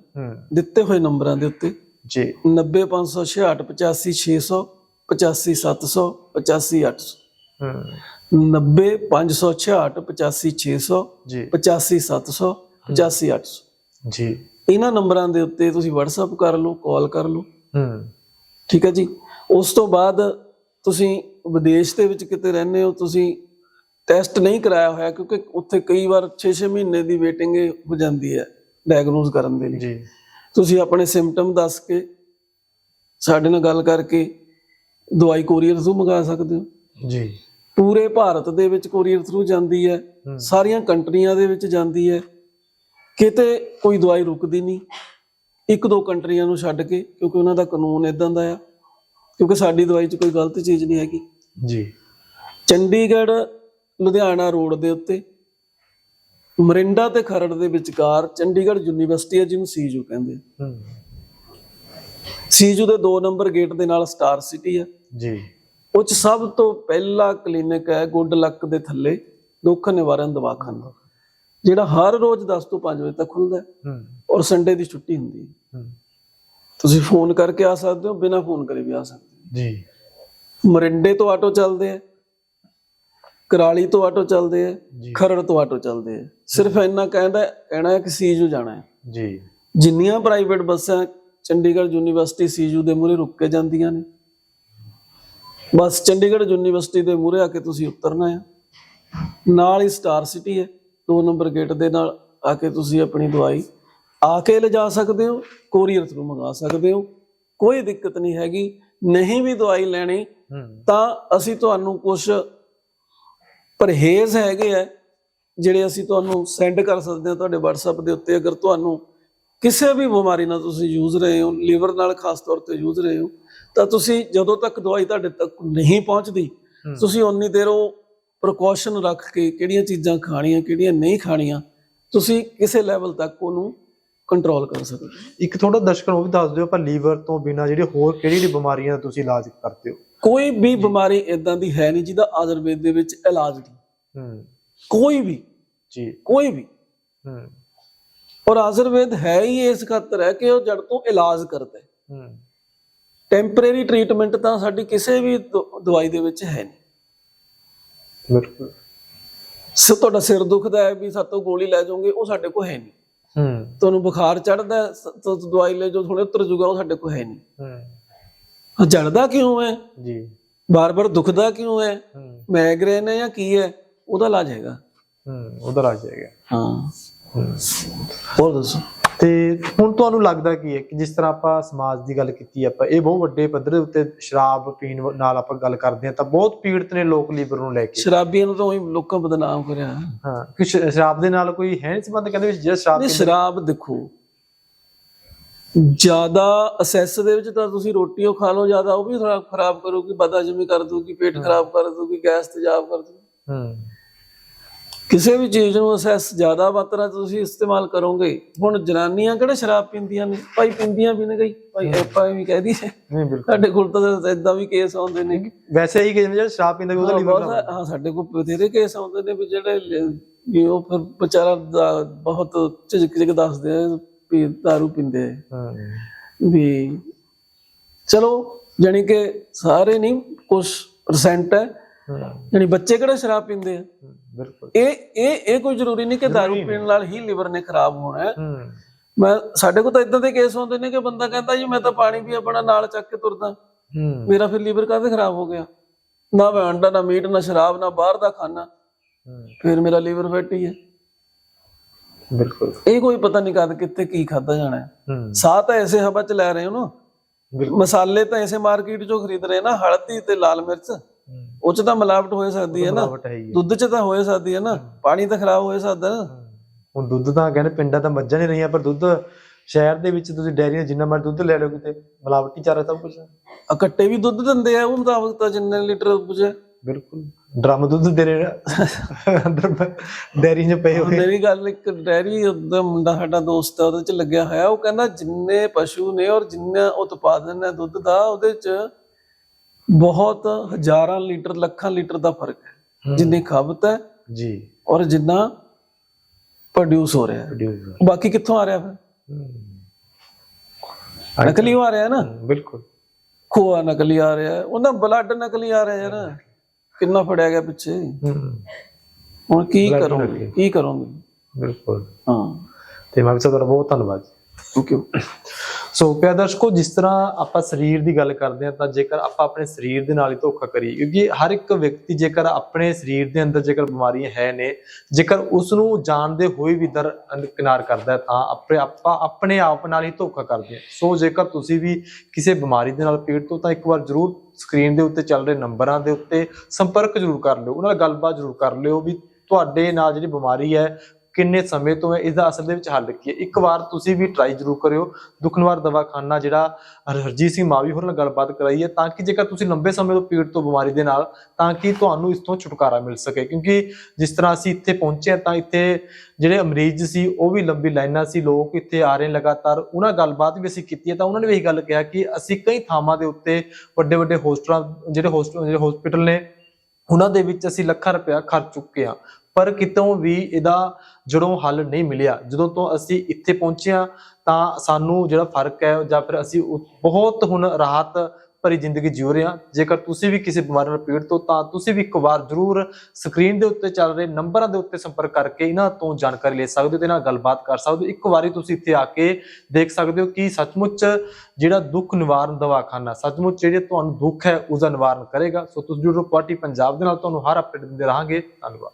ਦਿੱਤੇ ਹੋਏ ਨੰਬਰਾਂ ਦੇ ਉੱਤੇ। ਜੀ। 90566 85600 85700 85800 ਹੂੰ। 90566 85600 ਜੀ। 85700 85800 ਜੀ। ਇਹਨਾਂ ਨੰਬਰਾਂ ਦੇ ਉੱਤੇ ਤੁਸੀਂ WhatsApp ਕਰ ਲਓ ਕਾਲ ਕਰ ਲਓ। ਹੂੰ। ਠੀਕ ਹੈ ਜੀ? ਉਸ ਤੋਂ ਬਾਅਦ ਤੁਸੀਂ ਵਿਦੇਸ਼ ਦੇ ਵਿੱਚ ਕਿਤੇ ਰਹਿੰਦੇ ਹੋ ਤੁਸੀਂ ਟੈਸਟ ਨਹੀਂ ਕਰਾਇਆ ਹੋਇਆ ਕਿਉਂਕਿ ਉੱਥੇ ਕਈ ਵਾਰ 6-6 ਮਹੀਨੇ ਦੀ ਵੇਟਿੰਗ ਹੋ ਜਾਂਦੀ ਹੈ ਡਾਇਗਨੋਸ ਕਰਨ ਦੇ ਲਈ। ਜੀ। ਤੁਸੀਂ ਆਪਣੇ ਸਿੰਪਟਮ ਦੱਸ ਕੇ ਸਾਡੇ ਨਾਲ ਗੱਲ ਕਰਕੇ ਦਵਾਈ ਕੋਰੀਅਰ ਥਰੂ ਮੰਗਾ ਸਕਦੇ ਹੋ। ਜੀ। ਪੂਰੇ ਭਾਰਤ ਦੇ ਵਿੱਚ ਕੋਰੀਅਰ ਥਰੂ ਜਾਂਦੀ ਹੈ। ਸਾਰੀਆਂ ਕੰਟਰੀਆਂ ਦੇ ਵਿੱਚ ਜਾਂਦੀ ਹੈ। ਕਿਤੇ ਕੋਈ ਦਵਾਈ ਰੁਕਦੀ ਨਹੀਂ। ਇੱਕ ਦੋ ਕੰਟਰੀਆਂ ਨੂੰ ਛੱਡ ਕੇ ਕਿਉਂਕਿ ਉਹਨਾਂ ਦਾ ਕਾਨੂੰਨ ਇਦਾਂ ਦਾ ਆ ਕਿਉਂਕਿ ਸਾਡੀ ਦਵਾਈ 'ਚ ਕੋਈ ਗਲਤ ਚੀਜ਼ ਨਹੀਂ ਹੈਗੀ। ਜੀ। ਚੰਡੀਗੜ੍ਹ ਲੁਧਿਆਣਾ ਰੋਡ ਦੇ ਉੱਤੇ ਮਰਿੰਡਾ ਤੇ ਖਰੜ ਦੇ ਵਿਚਕਾਰ ਚੰਡੀਗੜ੍ਹ ਯੂਨੀਵਰਸਿਟੀ ਹੈ ਜਿਹਨੂੰ ਸੀਯੂ ਕਹਿੰਦੇ ਆ। ਹੂੰ। ਸੀਯੂ ਦੇ 2 ਨੰਬਰ ਗੇਟ ਦੇ ਨਾਲ ਸਟਾਰ ਸਿਟੀ ਹੈ। ਜੀ। ਉਹ 'ਚ ਸਭ ਤੋਂ ਪਹਿਲਾ ਕਲੀਨਿਕ ਹੈ ਗੁੱਡ ਲੱਕ ਦੇ ਥੱਲੇ ਦੁੱਖ ਨਿਵਾਰਨ ਦਵਾਖਾਨਾ। ਜਿਹੜਾ ਹਰ ਰੋਜ਼ 10 ਤੋਂ 5 ਵਜੇ ਤੱਕ ਖੁੱਲਦਾ ਹੈ ਔਰ ਸੰਡੇ ਦੀ ਛੁੱਟੀ ਹੁੰਦੀ ਹੈ। ਤੁਸੀਂ ਫੋਨ ਕਰਕੇ ਆ ਸਕਦੇ ਹੋ ਬਿਨਾ ਫੋਨ ਕਰੇ ਵੀ ਆ ਸਕਦੇ ਜੀ। ਮਰਿੰਡੇ ਤੋਂ ਆਟੋ ਚੱਲਦੇ ਆ ਕਰਾਲੀ ਤੋਂ ਆਟੋ ਚੱਲਦੇ ਆ ਖਰੜ ਤੋਂ ਆਟੋ ਚੱਲਦੇ ਆ ਸਿਰਫ ਇੰਨਾ ਕਹਿੰਦਾ ਕਹਿਣਾ ਹੈ ਕਿ ਸੀਯੂ ਜਾਣਾ ਹੈ। ਜੀ। ਜਿੰਨੀਆਂ ਪ੍ਰਾਈਵੇਟ ਬੱਸਾਂ ਚੰਡੀਗੜ੍ਹ ਯੂਨੀਵਰਸਿਟੀ ਸੀਯੂ ਦੇ ਮੂਹਰੇ ਰੁਕ ਕੇ ਜਾਂਦੀਆਂ ਨੇ ਬਸ ਚੰਡੀਗੜ੍ਹ ਯੂਨੀਵਰਸਿਟੀ ਦੇ ਮੂਹਰੇ ਆ ਕੇ ਤੁਸੀਂ ਉਤਰਨਾ ਹੈ ਨਾਲ ਹੀ ਸਟਾਰ ਸਿਟੀ ਹੈ ਦੋ ਨੰਬਰ ਗੇਟ ਦੇ ਨਾਲ ਆ ਕੇ ਤੁਸੀਂ ਆਪਣੀ ਦਵਾਈ ਆ ਕੇ ਲਿਜਾ ਸਕਦੇ ਹੋ ਕੋਰੀਅਰ ਥਰੂ ਮੰਗਾ ਸਕਦੇ ਹੋ। ਕੋਈ ਦਿੱਕਤ ਨਹੀਂ ਹੈਗੀ ਨਹੀਂ ਵੀ ਦਵਾਈ ਲੈਣੀ ਤਾਂ ਅਸੀਂ ਤੁਹਾਨੂੰ ਕੁਝ ਪਰਹੇਜ਼ ਹੈਗੇ ਆ ਜਿਹੜੇ ਅਸੀਂ ਤੁਹਾਨੂੰ ਸੈਂਡ ਕਰ ਸਕਦੇ ਹਾਂ ਤੁਹਾਡੇ WhatsApp ਦੇ ਉੱਤੇ। ਅਗਰ ਤੁਹਾਨੂੰ ਕਿਸੇ ਵੀ ਬਿਮਾਰੀ ਨਾਲ ਤੁਸੀਂ ਯੂਜ਼ ਰਹੇ ਹੋ ਲੀਵਰ ਨਾਲ ਖਾਸ ਤੌਰ ਤੇ ਯੂਜ਼ ਰਹੇ ਹੋ ਤਾਂ ਤੁਸੀਂ ਜਦੋਂ ਤੱਕ ਦਵਾਈ ਤੁਹਾਡੇ ਤੱਕ ਨਹੀਂ ਪਹੁੰਚਦੀ। ਤੁਸੀਂ ਉਨੀ ਦੇਰ ਉਹ ਪ੍ਰੀਕਾਸ਼ਨ ਰੱਖ ਕੇ ਕਿਹੜੀਆਂ ਚੀਜ਼ਾਂ ਖਾਣੀਆਂ ਕਿਹੜੀਆਂ ਨਹੀਂ ਖਾਣੀਆਂ ਤੁਸੀਂ ਕਿਸੇ ਲੈਵਲ ਤੱਕ ਉਹਨੂੰ ਕੰਟਰੋਲ ਕਰ ਸਕਦੇ ਹੋ। ਇੱਕ ਥੋੜਾ ਦਰਸ਼ਕਾਂ ਨੂੰ ਵੀ ਦੱਸ ਦਿਓ ਆਪਾਂ ਲੀਵਰ ਤੋਂ ਬਿਨਾ ਜਿਹੜੀ ਹੋਰ ਕਿਹੜੀ ਜਿਹੜੀ ਬਿਮਾਰੀਆਂ ਦਾ ਤੁਸੀਂ ਇਲਾਜ ਕਰਦੇ ਹੋ? ਕੋਈ ਵੀ ਬਿਮਾਰੀ ਇਦਾਂ ਦੀ ਹੈ ਨਹੀਂ ਜਿਹਦਾ ਆਯੁਰਵੇਦ ਦੇ ਵਿੱਚ ਇਲਾਜ ਨਹੀਂ। ਹੂੰ। ਕੋਈ ਵੀ। ਜੀ। ਕੋਈ ਵੀ। ਹੂੰ। ਔਰ ਆਯੁਰਵੇਦ ਹੈ ਹੀ ਇਸ ਖਾਤਰ ਹੈ ਕਿ ਉਹ ਜੜ ਤੋਂ ਇਲਾਜ ਕਰਦਾ ਹੈ। ਹੂੰ। ਟੈਂਪਰੇਰੀ ਟ੍ਰੀਟਮੈਂਟ ਤਾਂ ਸਾਡੀ ਕਿਸੇ ਵੀ ਦਵਾਈ ਦੇ ਵਿੱਚ ਹੈ ਨਹੀਂ। ਬਿਲਕੁਲ। ਸੋ ਤੁਹਾਡਾ ਸਿਰ ਦੁਖਦਾ ਹੈ ਵੀ ਸਾਤੋਂ ਗੋਲੀ ਲੈ ਜਾਓਗੇ ਉਹ ਸਾਡੇ ਕੋਲ ਹੈ ਨਹੀਂ। ਹੂੰ। ਤੁਹਾਨੂੰ ਬੁਖਾਰ ਚੜਦਾ ਤਾਂ ਦਵਾਈ ਲੈ ਜੋ ਥੋੜੇ ਉਤਰ ਜੂਗਾ ਉਹ ਸਾਡੇ ਕੋਲ ਹੈ ਨਹੀਂ। ਹੂੰ। ਜੜਦਾ ਕਿਉਂ ਹੈ? ਜੀ। ਬਾਰ-ਬਾਰ ਦੁਖਦਾ ਕਿਉਂ ਹੈ? ਮਾਈਗ੍ਰੇਨ ਹੈ ਜਾਂ ਕੀ ਹੈ ਉਹਦਾ ਇਲਾਜ ਹੈਗਾ। ਹੂੰ ਉਧਰ ਆ ਜਾਏਗਾ ਹਾਂ ਹੂੰ। ਹੋਰ ਦੱਸੋ? ਤੇ ਹੁਣ ਤੁਹਾਨੂੰ ਲੱਗਦਾ ਕੀ ਹੈ ਕਿ ਜਿਸ ਤਰ੍ਹਾਂ ਆਪਾਂ ਸਮਾਜ ਦੀ ਗੱਲ ਕੀਤੀ ਆਪਾਂ ਇਹ ਬਹੁਤ ਵੱਡੇ ਪੱਧਰ ਦੇ ਉੱਤੇ ਸ਼ਰਾਬ ਪੀਣ ਨਾਲ ਆਪਾਂ ਗੱਲ ਕਰਦੇ ਹਾਂ ਤਾਂ ਬਹੁਤ ਪੀੜਤ ਨੇ ਲੋਕ ਲੀਵਰ ਨੂੰ ਲੈ ਕੇ। ਸ਼ਰਾਬੀਆਂ ਨੂੰ ਤਾਂ ਉਹੀ ਲੋਕਾਂ ਬਦਨਾਮ ਕਰਿਆ। ਹਾਂ ਕਿ ਸ਼ਰਾਬ ਦੇ ਨਾਲ ਕੋਈ ਹੈ ਸੰਬੰਧ ਕਹਿੰਦੇ ਵੀ ਜੇ ਸ਼ਰਾਬ ਨਹੀਂ ਸ਼ਰਾਬ ਦੇਖੋ ਜ਼ਿਆਦਾ ਅਸੈਸ ਦੇ ਵਿੱਚ ਤਾਂ ਤੁਸੀਂ ਰੋਟੀ ਉਹ ਖਾ ਲਓ ਜ਼ਿਆਦਾ ਉਹ ਵੀ ਖਰਾਬ ਖਰਾਬ ਕਰੂਗੀ ਬਦਹਜ਼ਮੀ ਕਰ ਦੂਗੀ ਪੇਟ ਖਰਾਬ ਕਰ ਦੂਗੀ ਗੈਸ ਤੇਜ਼ਾਬ ਕਰ ਦੂਗੀ ਹੂੰ। ਕਿਸੇ ਵੀ ਚੀਜ਼ ਨੂੰ ਅਸੈਸ ਜ਼ਿਆਦਾ ਮਾਤਰਾ ਤੁਸੀਂ ਇਸਤੇਮਾਲ ਕਰੋਗੇ ਹੁਣ ਜਨਾਨੀਆਂ ਕਿਹੜਾ ਸ਼ਰਾਬ ਪੀਂਦੀਆਂ ਨੇ? ਭਾਈ ਪੀਂਦੀਆਂ ਵੀ ਨੇ ਗਈ ਭਾਈ ਆਪਾਂ ਵੀ ਕਹਿ ਦਈਏ। ਨਹੀਂ ਬਿਲਕੁਲ। ਸਾਡੇ ਕੋਲ ਤਾਂ ਇਦਾਂ ਵੀ ਕੇਸ ਆਉਂਦੇ ਨੇ। ਵੈਸੇ ਹੀ ਕਿ ਜਿਹੜਾ ਸ਼ਰਾਬ ਪੀਂਦਾ ਉਹਦਾ ਲੀਵਰ ਸਾ- ਹਾਂ ਸਾਡੇ ਕੋਲ ਬਥੇਰੇ ਕੇਸ ਆਉਂਦੇ ਨੇ ਵੀ ਜਿਹੜੇ ਵੀ ਉਹ ਫਿਰ ਵਿਚਾਰਾ ਬਹੁਤ ਝਿਜਕ ਝਿਜਕ ਦੱਸਦੇ ਆ ਵੀ दारू ਪੀਂਦੇ ਹਾਂ। ਵੀ ਚਲੋ ਜਾਣੀ ਕਿ ਸਾਰੇ ਨਹੀਂ ਕੁਝ ਪਰਸੈਂਟ ਹੈ। ਜਾਣੀ ਬੱਚੇ ਕਿਹੜੇ ਸ਼ਰਾਬ ਪੀਂਦੇ ਆ? ਬਿਲਕੁਲ। ਇਹ ਇਹ ਇਹ ਕੋਈ ਜ਼ਰੂਰੀ ਨਹੀਂ ਕਿ दारू ਪੀਣ ਨਾਲ ਹੀ ਲਿਵਰ ਨੇ ਖਰਾਬ ਹੋਣਾ ਹੈ। ਮੈਂ ਸਾਡੇ ਕੋਲ ਤਾਂ ਇਦਾਂ ਦੇ ਕੇਸ ਹੁੰਦੇ ਨੇ ਕਿ ਬੰਦਾ ਕਹਿੰਦਾ ਜੀ ਮੈਂ ਤਾਂ ਪਾਣੀ ਵੀ ਆਪਣਾ ਨਾਲ ਚੱਕ ਕੇ ਤੁਰਦਾ। ਮੇਰਾ ਫਿਰ ਲੀਵਰ ਕਾਹਦੇ ਖਰਾਬ ਹੋ ਗਿਆ? ਨਾ ਮੈਂ ਅੰਡਾ ਨਾ ਮੀਟ ਨਾ ਸ਼ਰਾਬ ਨਾ ਬਾਹਰ ਦਾ ਖਾਣਾ। ਫਿਰ ਮੇਰਾ ਲੀਵਰ ਫੈਟੀ ਹੈ ਬਿਲਕੁਲ। ਇਹ ਕੋਈ ਪਤਾ ਨਹੀਂ ਕਦ ਕਿੱਥੇ ਕੀ ਖਾਦਾ ਜਾਣਾ ਹੈ। ਸਾਹ ਤਾਂ ਐਸੇ ਹਵਾ ਚ ਲੈ ਰਹੇ ਹੋ ਨਾ। ਮਸਾਲੇ ਤਾਂ ਐਸੇ ਮਾਰਕੀਟ ਚੋਂ ਖਰੀਦ ਰਹੇ ਨਾ ਹਲਦੀ ਤੇ ਲਾਲ ਮਿਰਚ। ਉਹ ਚ ਤਾਂ ਮਿਲਾਵਟ ਹੋ ਸਕਦੀ ਹੈ ਨਾ। ਮਿਲਾਵਟ ਹੈ ਹੀ ਹੈ। ਦੁੱਧ ਚ ਤਾਂ ਹੋ ਸਕਦੀ ਹੈ ਨਾ। ਪਾਣੀ ਤਾਂ ਖਰਾਬ ਹੋ ਸਕਦਾ ਨਾ। ਹੁਣ ਦੁੱਧ ਤਾਂ ਕਹਿੰਦੇ ਪਿੰਡਾਂ ਤਾਂ ਮੱਝਾਂ ਨਹੀਂ ਰਹੀਆਂ ਪਰ ਦੁੱਧ ਸ਼ਹਿਰ ਦੇ ਵਿੱਚ ਤੁਸੀਂ ਡੈਰੀਆਂ ਜਿੰਨਾ ਦੁੱਧ ਲੈ ਲਓ ਕਿਤੇ ਮਿਲਾਵਟੀ ਚਾਰਾ ਸਭ ਕੁਝ ਆ ਕੱਟੇ ਵੀ ਦੁੱਧ ਦਿੰਦੇ ਆ ਉਹ ਮੁਤਾਬਕ ਤਾਂ ਜਿੰਨੇ ਲੀਟਰ ਪੁੱਛੇ ਬਿਲਕੁਲ। ਡਰਮ ਦੁੱਧ ਦੇ ਰਹੇ। ਅੰਦਰ ਡੈਰੀ 'ਚ ਪਏ ਹੋਏ। ਮੇਰੀ ਗੱਲ ਇੱਕ ਡੈਰੀ ਦਾ ਮੁੰਡਾ ਸਾਡਾ ਦੋਸਤ ਆ ਉਹਦੇ ਚ ਲੱਗਿਆ ਹੋਇਆ। ਉਹ ਕਹਿੰਦਾ ਜਿੰਨੇ ਪਸ਼ੂ ਨੇ ਔਰ ਜਿੰਨਾ ਉਤਪਾਦਨ ਹੈ ਦੁੱਧ ਦਾ ਉਹਦੇ ਚ ਬਹੁਤ ਹਜ਼ਾਰਾਂ ਲੀਟਰ ਲੱਖਾਂ ਲੀਟਰ ਦਾ ਫ਼ਰਕ ਹੈ। ਜਿੰਨੀ ਖਪਤ ਹੈ ਜੀ। ਔਰ ਜਿੰਨਾ ਪ੍ਰੋਡਿਊਸ ਹੋ ਰਿਹਾ ਹੈ। ਬਾਕੀ ਕਿੱਥੋਂ ਆ ਰਿਹਾ ਫਿਰ? ਨਕਲੀ ਆ ਰਿਹਾ ਨਾ? ਬਿਲਕੁਲ। ਖੋਆ ਨਕਲੀ ਆ ਰਿਹਾ ਉਹਨਾਂ ਬਲੱਡ ਨਕਲੀ ਆ ਰਿਹਾ ਯਾਰ ਕਿੰਨਾ ਫੜਿਆ ਗਿਆ ਪਿੱਛੇ? ਹੁਣ ਕੀ ਕਰੋਗੇ। ਕੀ ਕਰੋਗੇ? ਬਿਲਕੁਲ। ਹਾਂ। ਤੇ ਮੈਂ ਵੀ ਤੁਹਾਡਾ ਬਹੁਤ ਧੰਨਵਾਦ ਜੀ। ਥੈਂਕ ਯੂ ਸੋ ਪਿਆਰੇ ਦਰਸ਼ਕੋ, ਜਿਸ ਤਰ੍ਹਾਂ ਆਪਾਂ ਸਰੀਰ ਦੀ ਗੱਲ ਕਰਦੇ ਹਾਂ, ਤਾਂ ਜੇਕਰ ਆਪਾਂ ਆਪਣੇ ਸਰੀਰ ਦੇ ਨਾਲ ਹੀ ਧੋਖਾ ਕਰੀਏ, ਕਿਉਂਕਿ ਹਰ ਇੱਕ ਵਿਅਕਤੀ ਜੇਕਰ ਆਪਣੇ ਸਰੀਰ ਦੇ ਅੰਦਰ ਜੇਕਰ ਬਿਮਾਰੀਆਂ ਹੈ ਨੇ, ਜੇਕਰ ਉਸ ਨੂੰ ਜਾਣਦੇ ਹੋਏ ਵੀ ਦਰ ਕਿਨਾਰ ਕਰਦਾ ਤਾਂ ਆਪਣੇ ਆਪਾਂ ਆਪਣੇ ਆਪ ਨਾਲ ਹੀ ਧੋਖਾ ਕਰਦੇ ਹਾਂ। ਸੋ ਜੇਕਰ ਤੁਸੀਂ ਵੀ ਕਿਸੇ ਬਿਮਾਰੀ ਦੇ ਨਾਲ ਪੀੜਤ ਹੋ, ਤਾਂ ਇੱਕ ਵਾਰ ਜ਼ਰੂਰ ਸਕਰੀਨ ਦੇ ਉੱਤੇ ਚੱਲ ਰਹੇ ਨੰਬਰਾਂ ਦੇ ਉੱਤੇ ਸੰਪਰਕ ਜ਼ਰੂਰ ਕਰ ਲਿਓ, ਉਹਨਾਂ ਨਾਲ ਗੱਲਬਾਤ ਜ਼ਰੂਰ ਕਰ ਲਿਓ ਵੀ ਤੁਹਾਡੇ ਨਾਲ ਜਿਹੜੀ ਬਿਮਾਰੀ ਹੈ ਕਿੰਨੇ ਸਮੇਂ ਤੋਂ ਹੈ, ਇਸ ਦਾ ਅਸਲ ਦੇ ਵਿੱਚ ਹੱਲ ਕੀ ਹੈ? ਇੱਕ ਵਾਰ ਤੁਸੀਂ ਵੀ ਟਰਾਈ ਜ਼ਰੂਰ ਕਰਿਓ। ਦੁਖਨਵਾਰ ਦਵਾਖਾਨਾ ਜਿਹੜਾ ਹਰਜੀਤ ਸਿੰਘ ਮਾਵੀ ਹੋਰ ਨਾਲ ਗੱਲਬਾਤ ਕਰਾਈ ਹੈ, ਤਾਂ ਕਿ ਜੇਕਰ ਤੁਸੀਂ ਲੰਬੇ ਸਮੇਂ ਤੋਂ ਪੀੜ ਤੋਂ ਬਿਮਾਰੀ ਦੇ ਨਾਲ, ਤਾਂ ਕਿ ਤੁਹਾਨੂੰ ਇਸ ਤੋਂ ਛੁਟਕਾਰਾ ਮਿਲ ਸਕੇ। ਕਿਉਂਕਿ ਜਿਸ ਤਰ੍ਹਾਂ ਅਸੀਂ ਇੱਥੇ ਪਹੁੰਚੇ ਹਾਂ, ਤਾਂ ਇੱਥੇ ਜਿਹੜੇ ਮਰੀਜ਼ ਸੀ, ਉਹ ਵੀ ਲੰਬੀ ਲਾਈਨਾਂ ਸੀ, ਲੋਕ ਇੱਥੇ ਆ ਰਹੇ ਲਗਾਤਾਰ। ਉਹਨਾਂ ਗੱਲਬਾਤ ਵੀ ਅਸੀਂ ਕੀਤੀ ਹੈ, ਤਾਂ ਉਹਨਾਂ ਨੇ ਵੀ ਇਹੀ ਗੱਲ ਕਿਹਾ ਕਿ ਅਸੀਂ ਕਈ ਥਾਵਾਂ ਦੇ ਉੱਤੇ ਵੱਡੇ ਵੱਡੇ ਹੋਸਟਲਾਂ, ਜਿਹੜੇ ਹੋਸਟਲ ਜਿਹੜੇ ਹਸਪੀਟਲ ਨੇ, ਉਹਨਾਂ ਦੇ ਵਿੱਚ ਅਸੀਂ ਲੱਖਾਂ ਰੁਪਇਆ ਖਰਚ ਚੁੱਕੇ ਹਾਂ। ਪਰ ਕਿਤੋਂ ਵੀ ਇਹਦਾ ਜੜੋਂ ਹੱਲ ਨਹੀਂ ਮਿਲਿਆ। ਜਦੋਂ ਤੋਂ ਅਸੀਂ ਇੱਥੇ ਪਹੁੰਚੇ ਹਾਂ, ਤਾਂ ਸਾਨੂੰ ਜਿਹੜਾ ਫ਼ਰਕ ਹੈ ਜਾਂ ਫਿਰ ਅਸੀਂ ਬਹੁਤ ਹੁਣ ਰਾਹਤ ਭਰੀ ਜ਼ਿੰਦਗੀ ਜਿਉ ਰਹੇ ਹਾਂ। ਜੇਕਰ ਤੁਸੀਂ ਵੀ ਕਿਸੇ ਬਿਮਾਰੀ ਨਾਲ ਪੀੜਤ ਹੋ, ਤਾਂ ਤੁਸੀਂ ਵੀ ਇੱਕ ਵਾਰ ਜ਼ਰੂਰ ਸਕਰੀਨ ਦੇ ਉੱਤੇ ਚੱਲ ਰਹੇ ਨੰਬਰਾਂ ਦੇ ਉੱਤੇ ਸੰਪਰਕ ਕਰਕੇ ਇਹਨਾਂ ਤੋਂ ਜਾਣਕਾਰੀ ਲੈ ਸਕਦੇ ਹੋ ਤੇ ਨਾਲ ਗੱਲਬਾਤ ਕਰ ਸਕਦੇ ਹੋ। ਇੱਕ ਵਾਰੀ ਤੁਸੀਂ ਇੱਥੇ ਆ ਕੇ ਦੇਖ ਸਕਦੇ ਹੋ ਕਿ ਸੱਚਮੁੱਚ ਜਿਹੜਾ ਦੁੱਖ ਨਿਵਾਰਨ ਦਵਾਖਾਨਾ, ਸੱਚਮੁੱਚ ਜਿਹੜੇ ਤੁਹਾਨੂੰ ਦੁੱਖ ਹੈ ਉਸ ਦਾ ਨਿਵਾਰਨ ਕਰੇਗਾ। ਸੋ ਤੁਸੀਂ ਜਰੂਰ ਪਾਰਟੀ ਪੰਜਾਬ ਦੇ ਨਾਲ। ਤੁਹਾਨੂੰ ਹਰ ਅਪਡੇਟ ਦਿੰਦੇ ਰਹਾਂਗੇ। ਧੰਨਵਾਦ।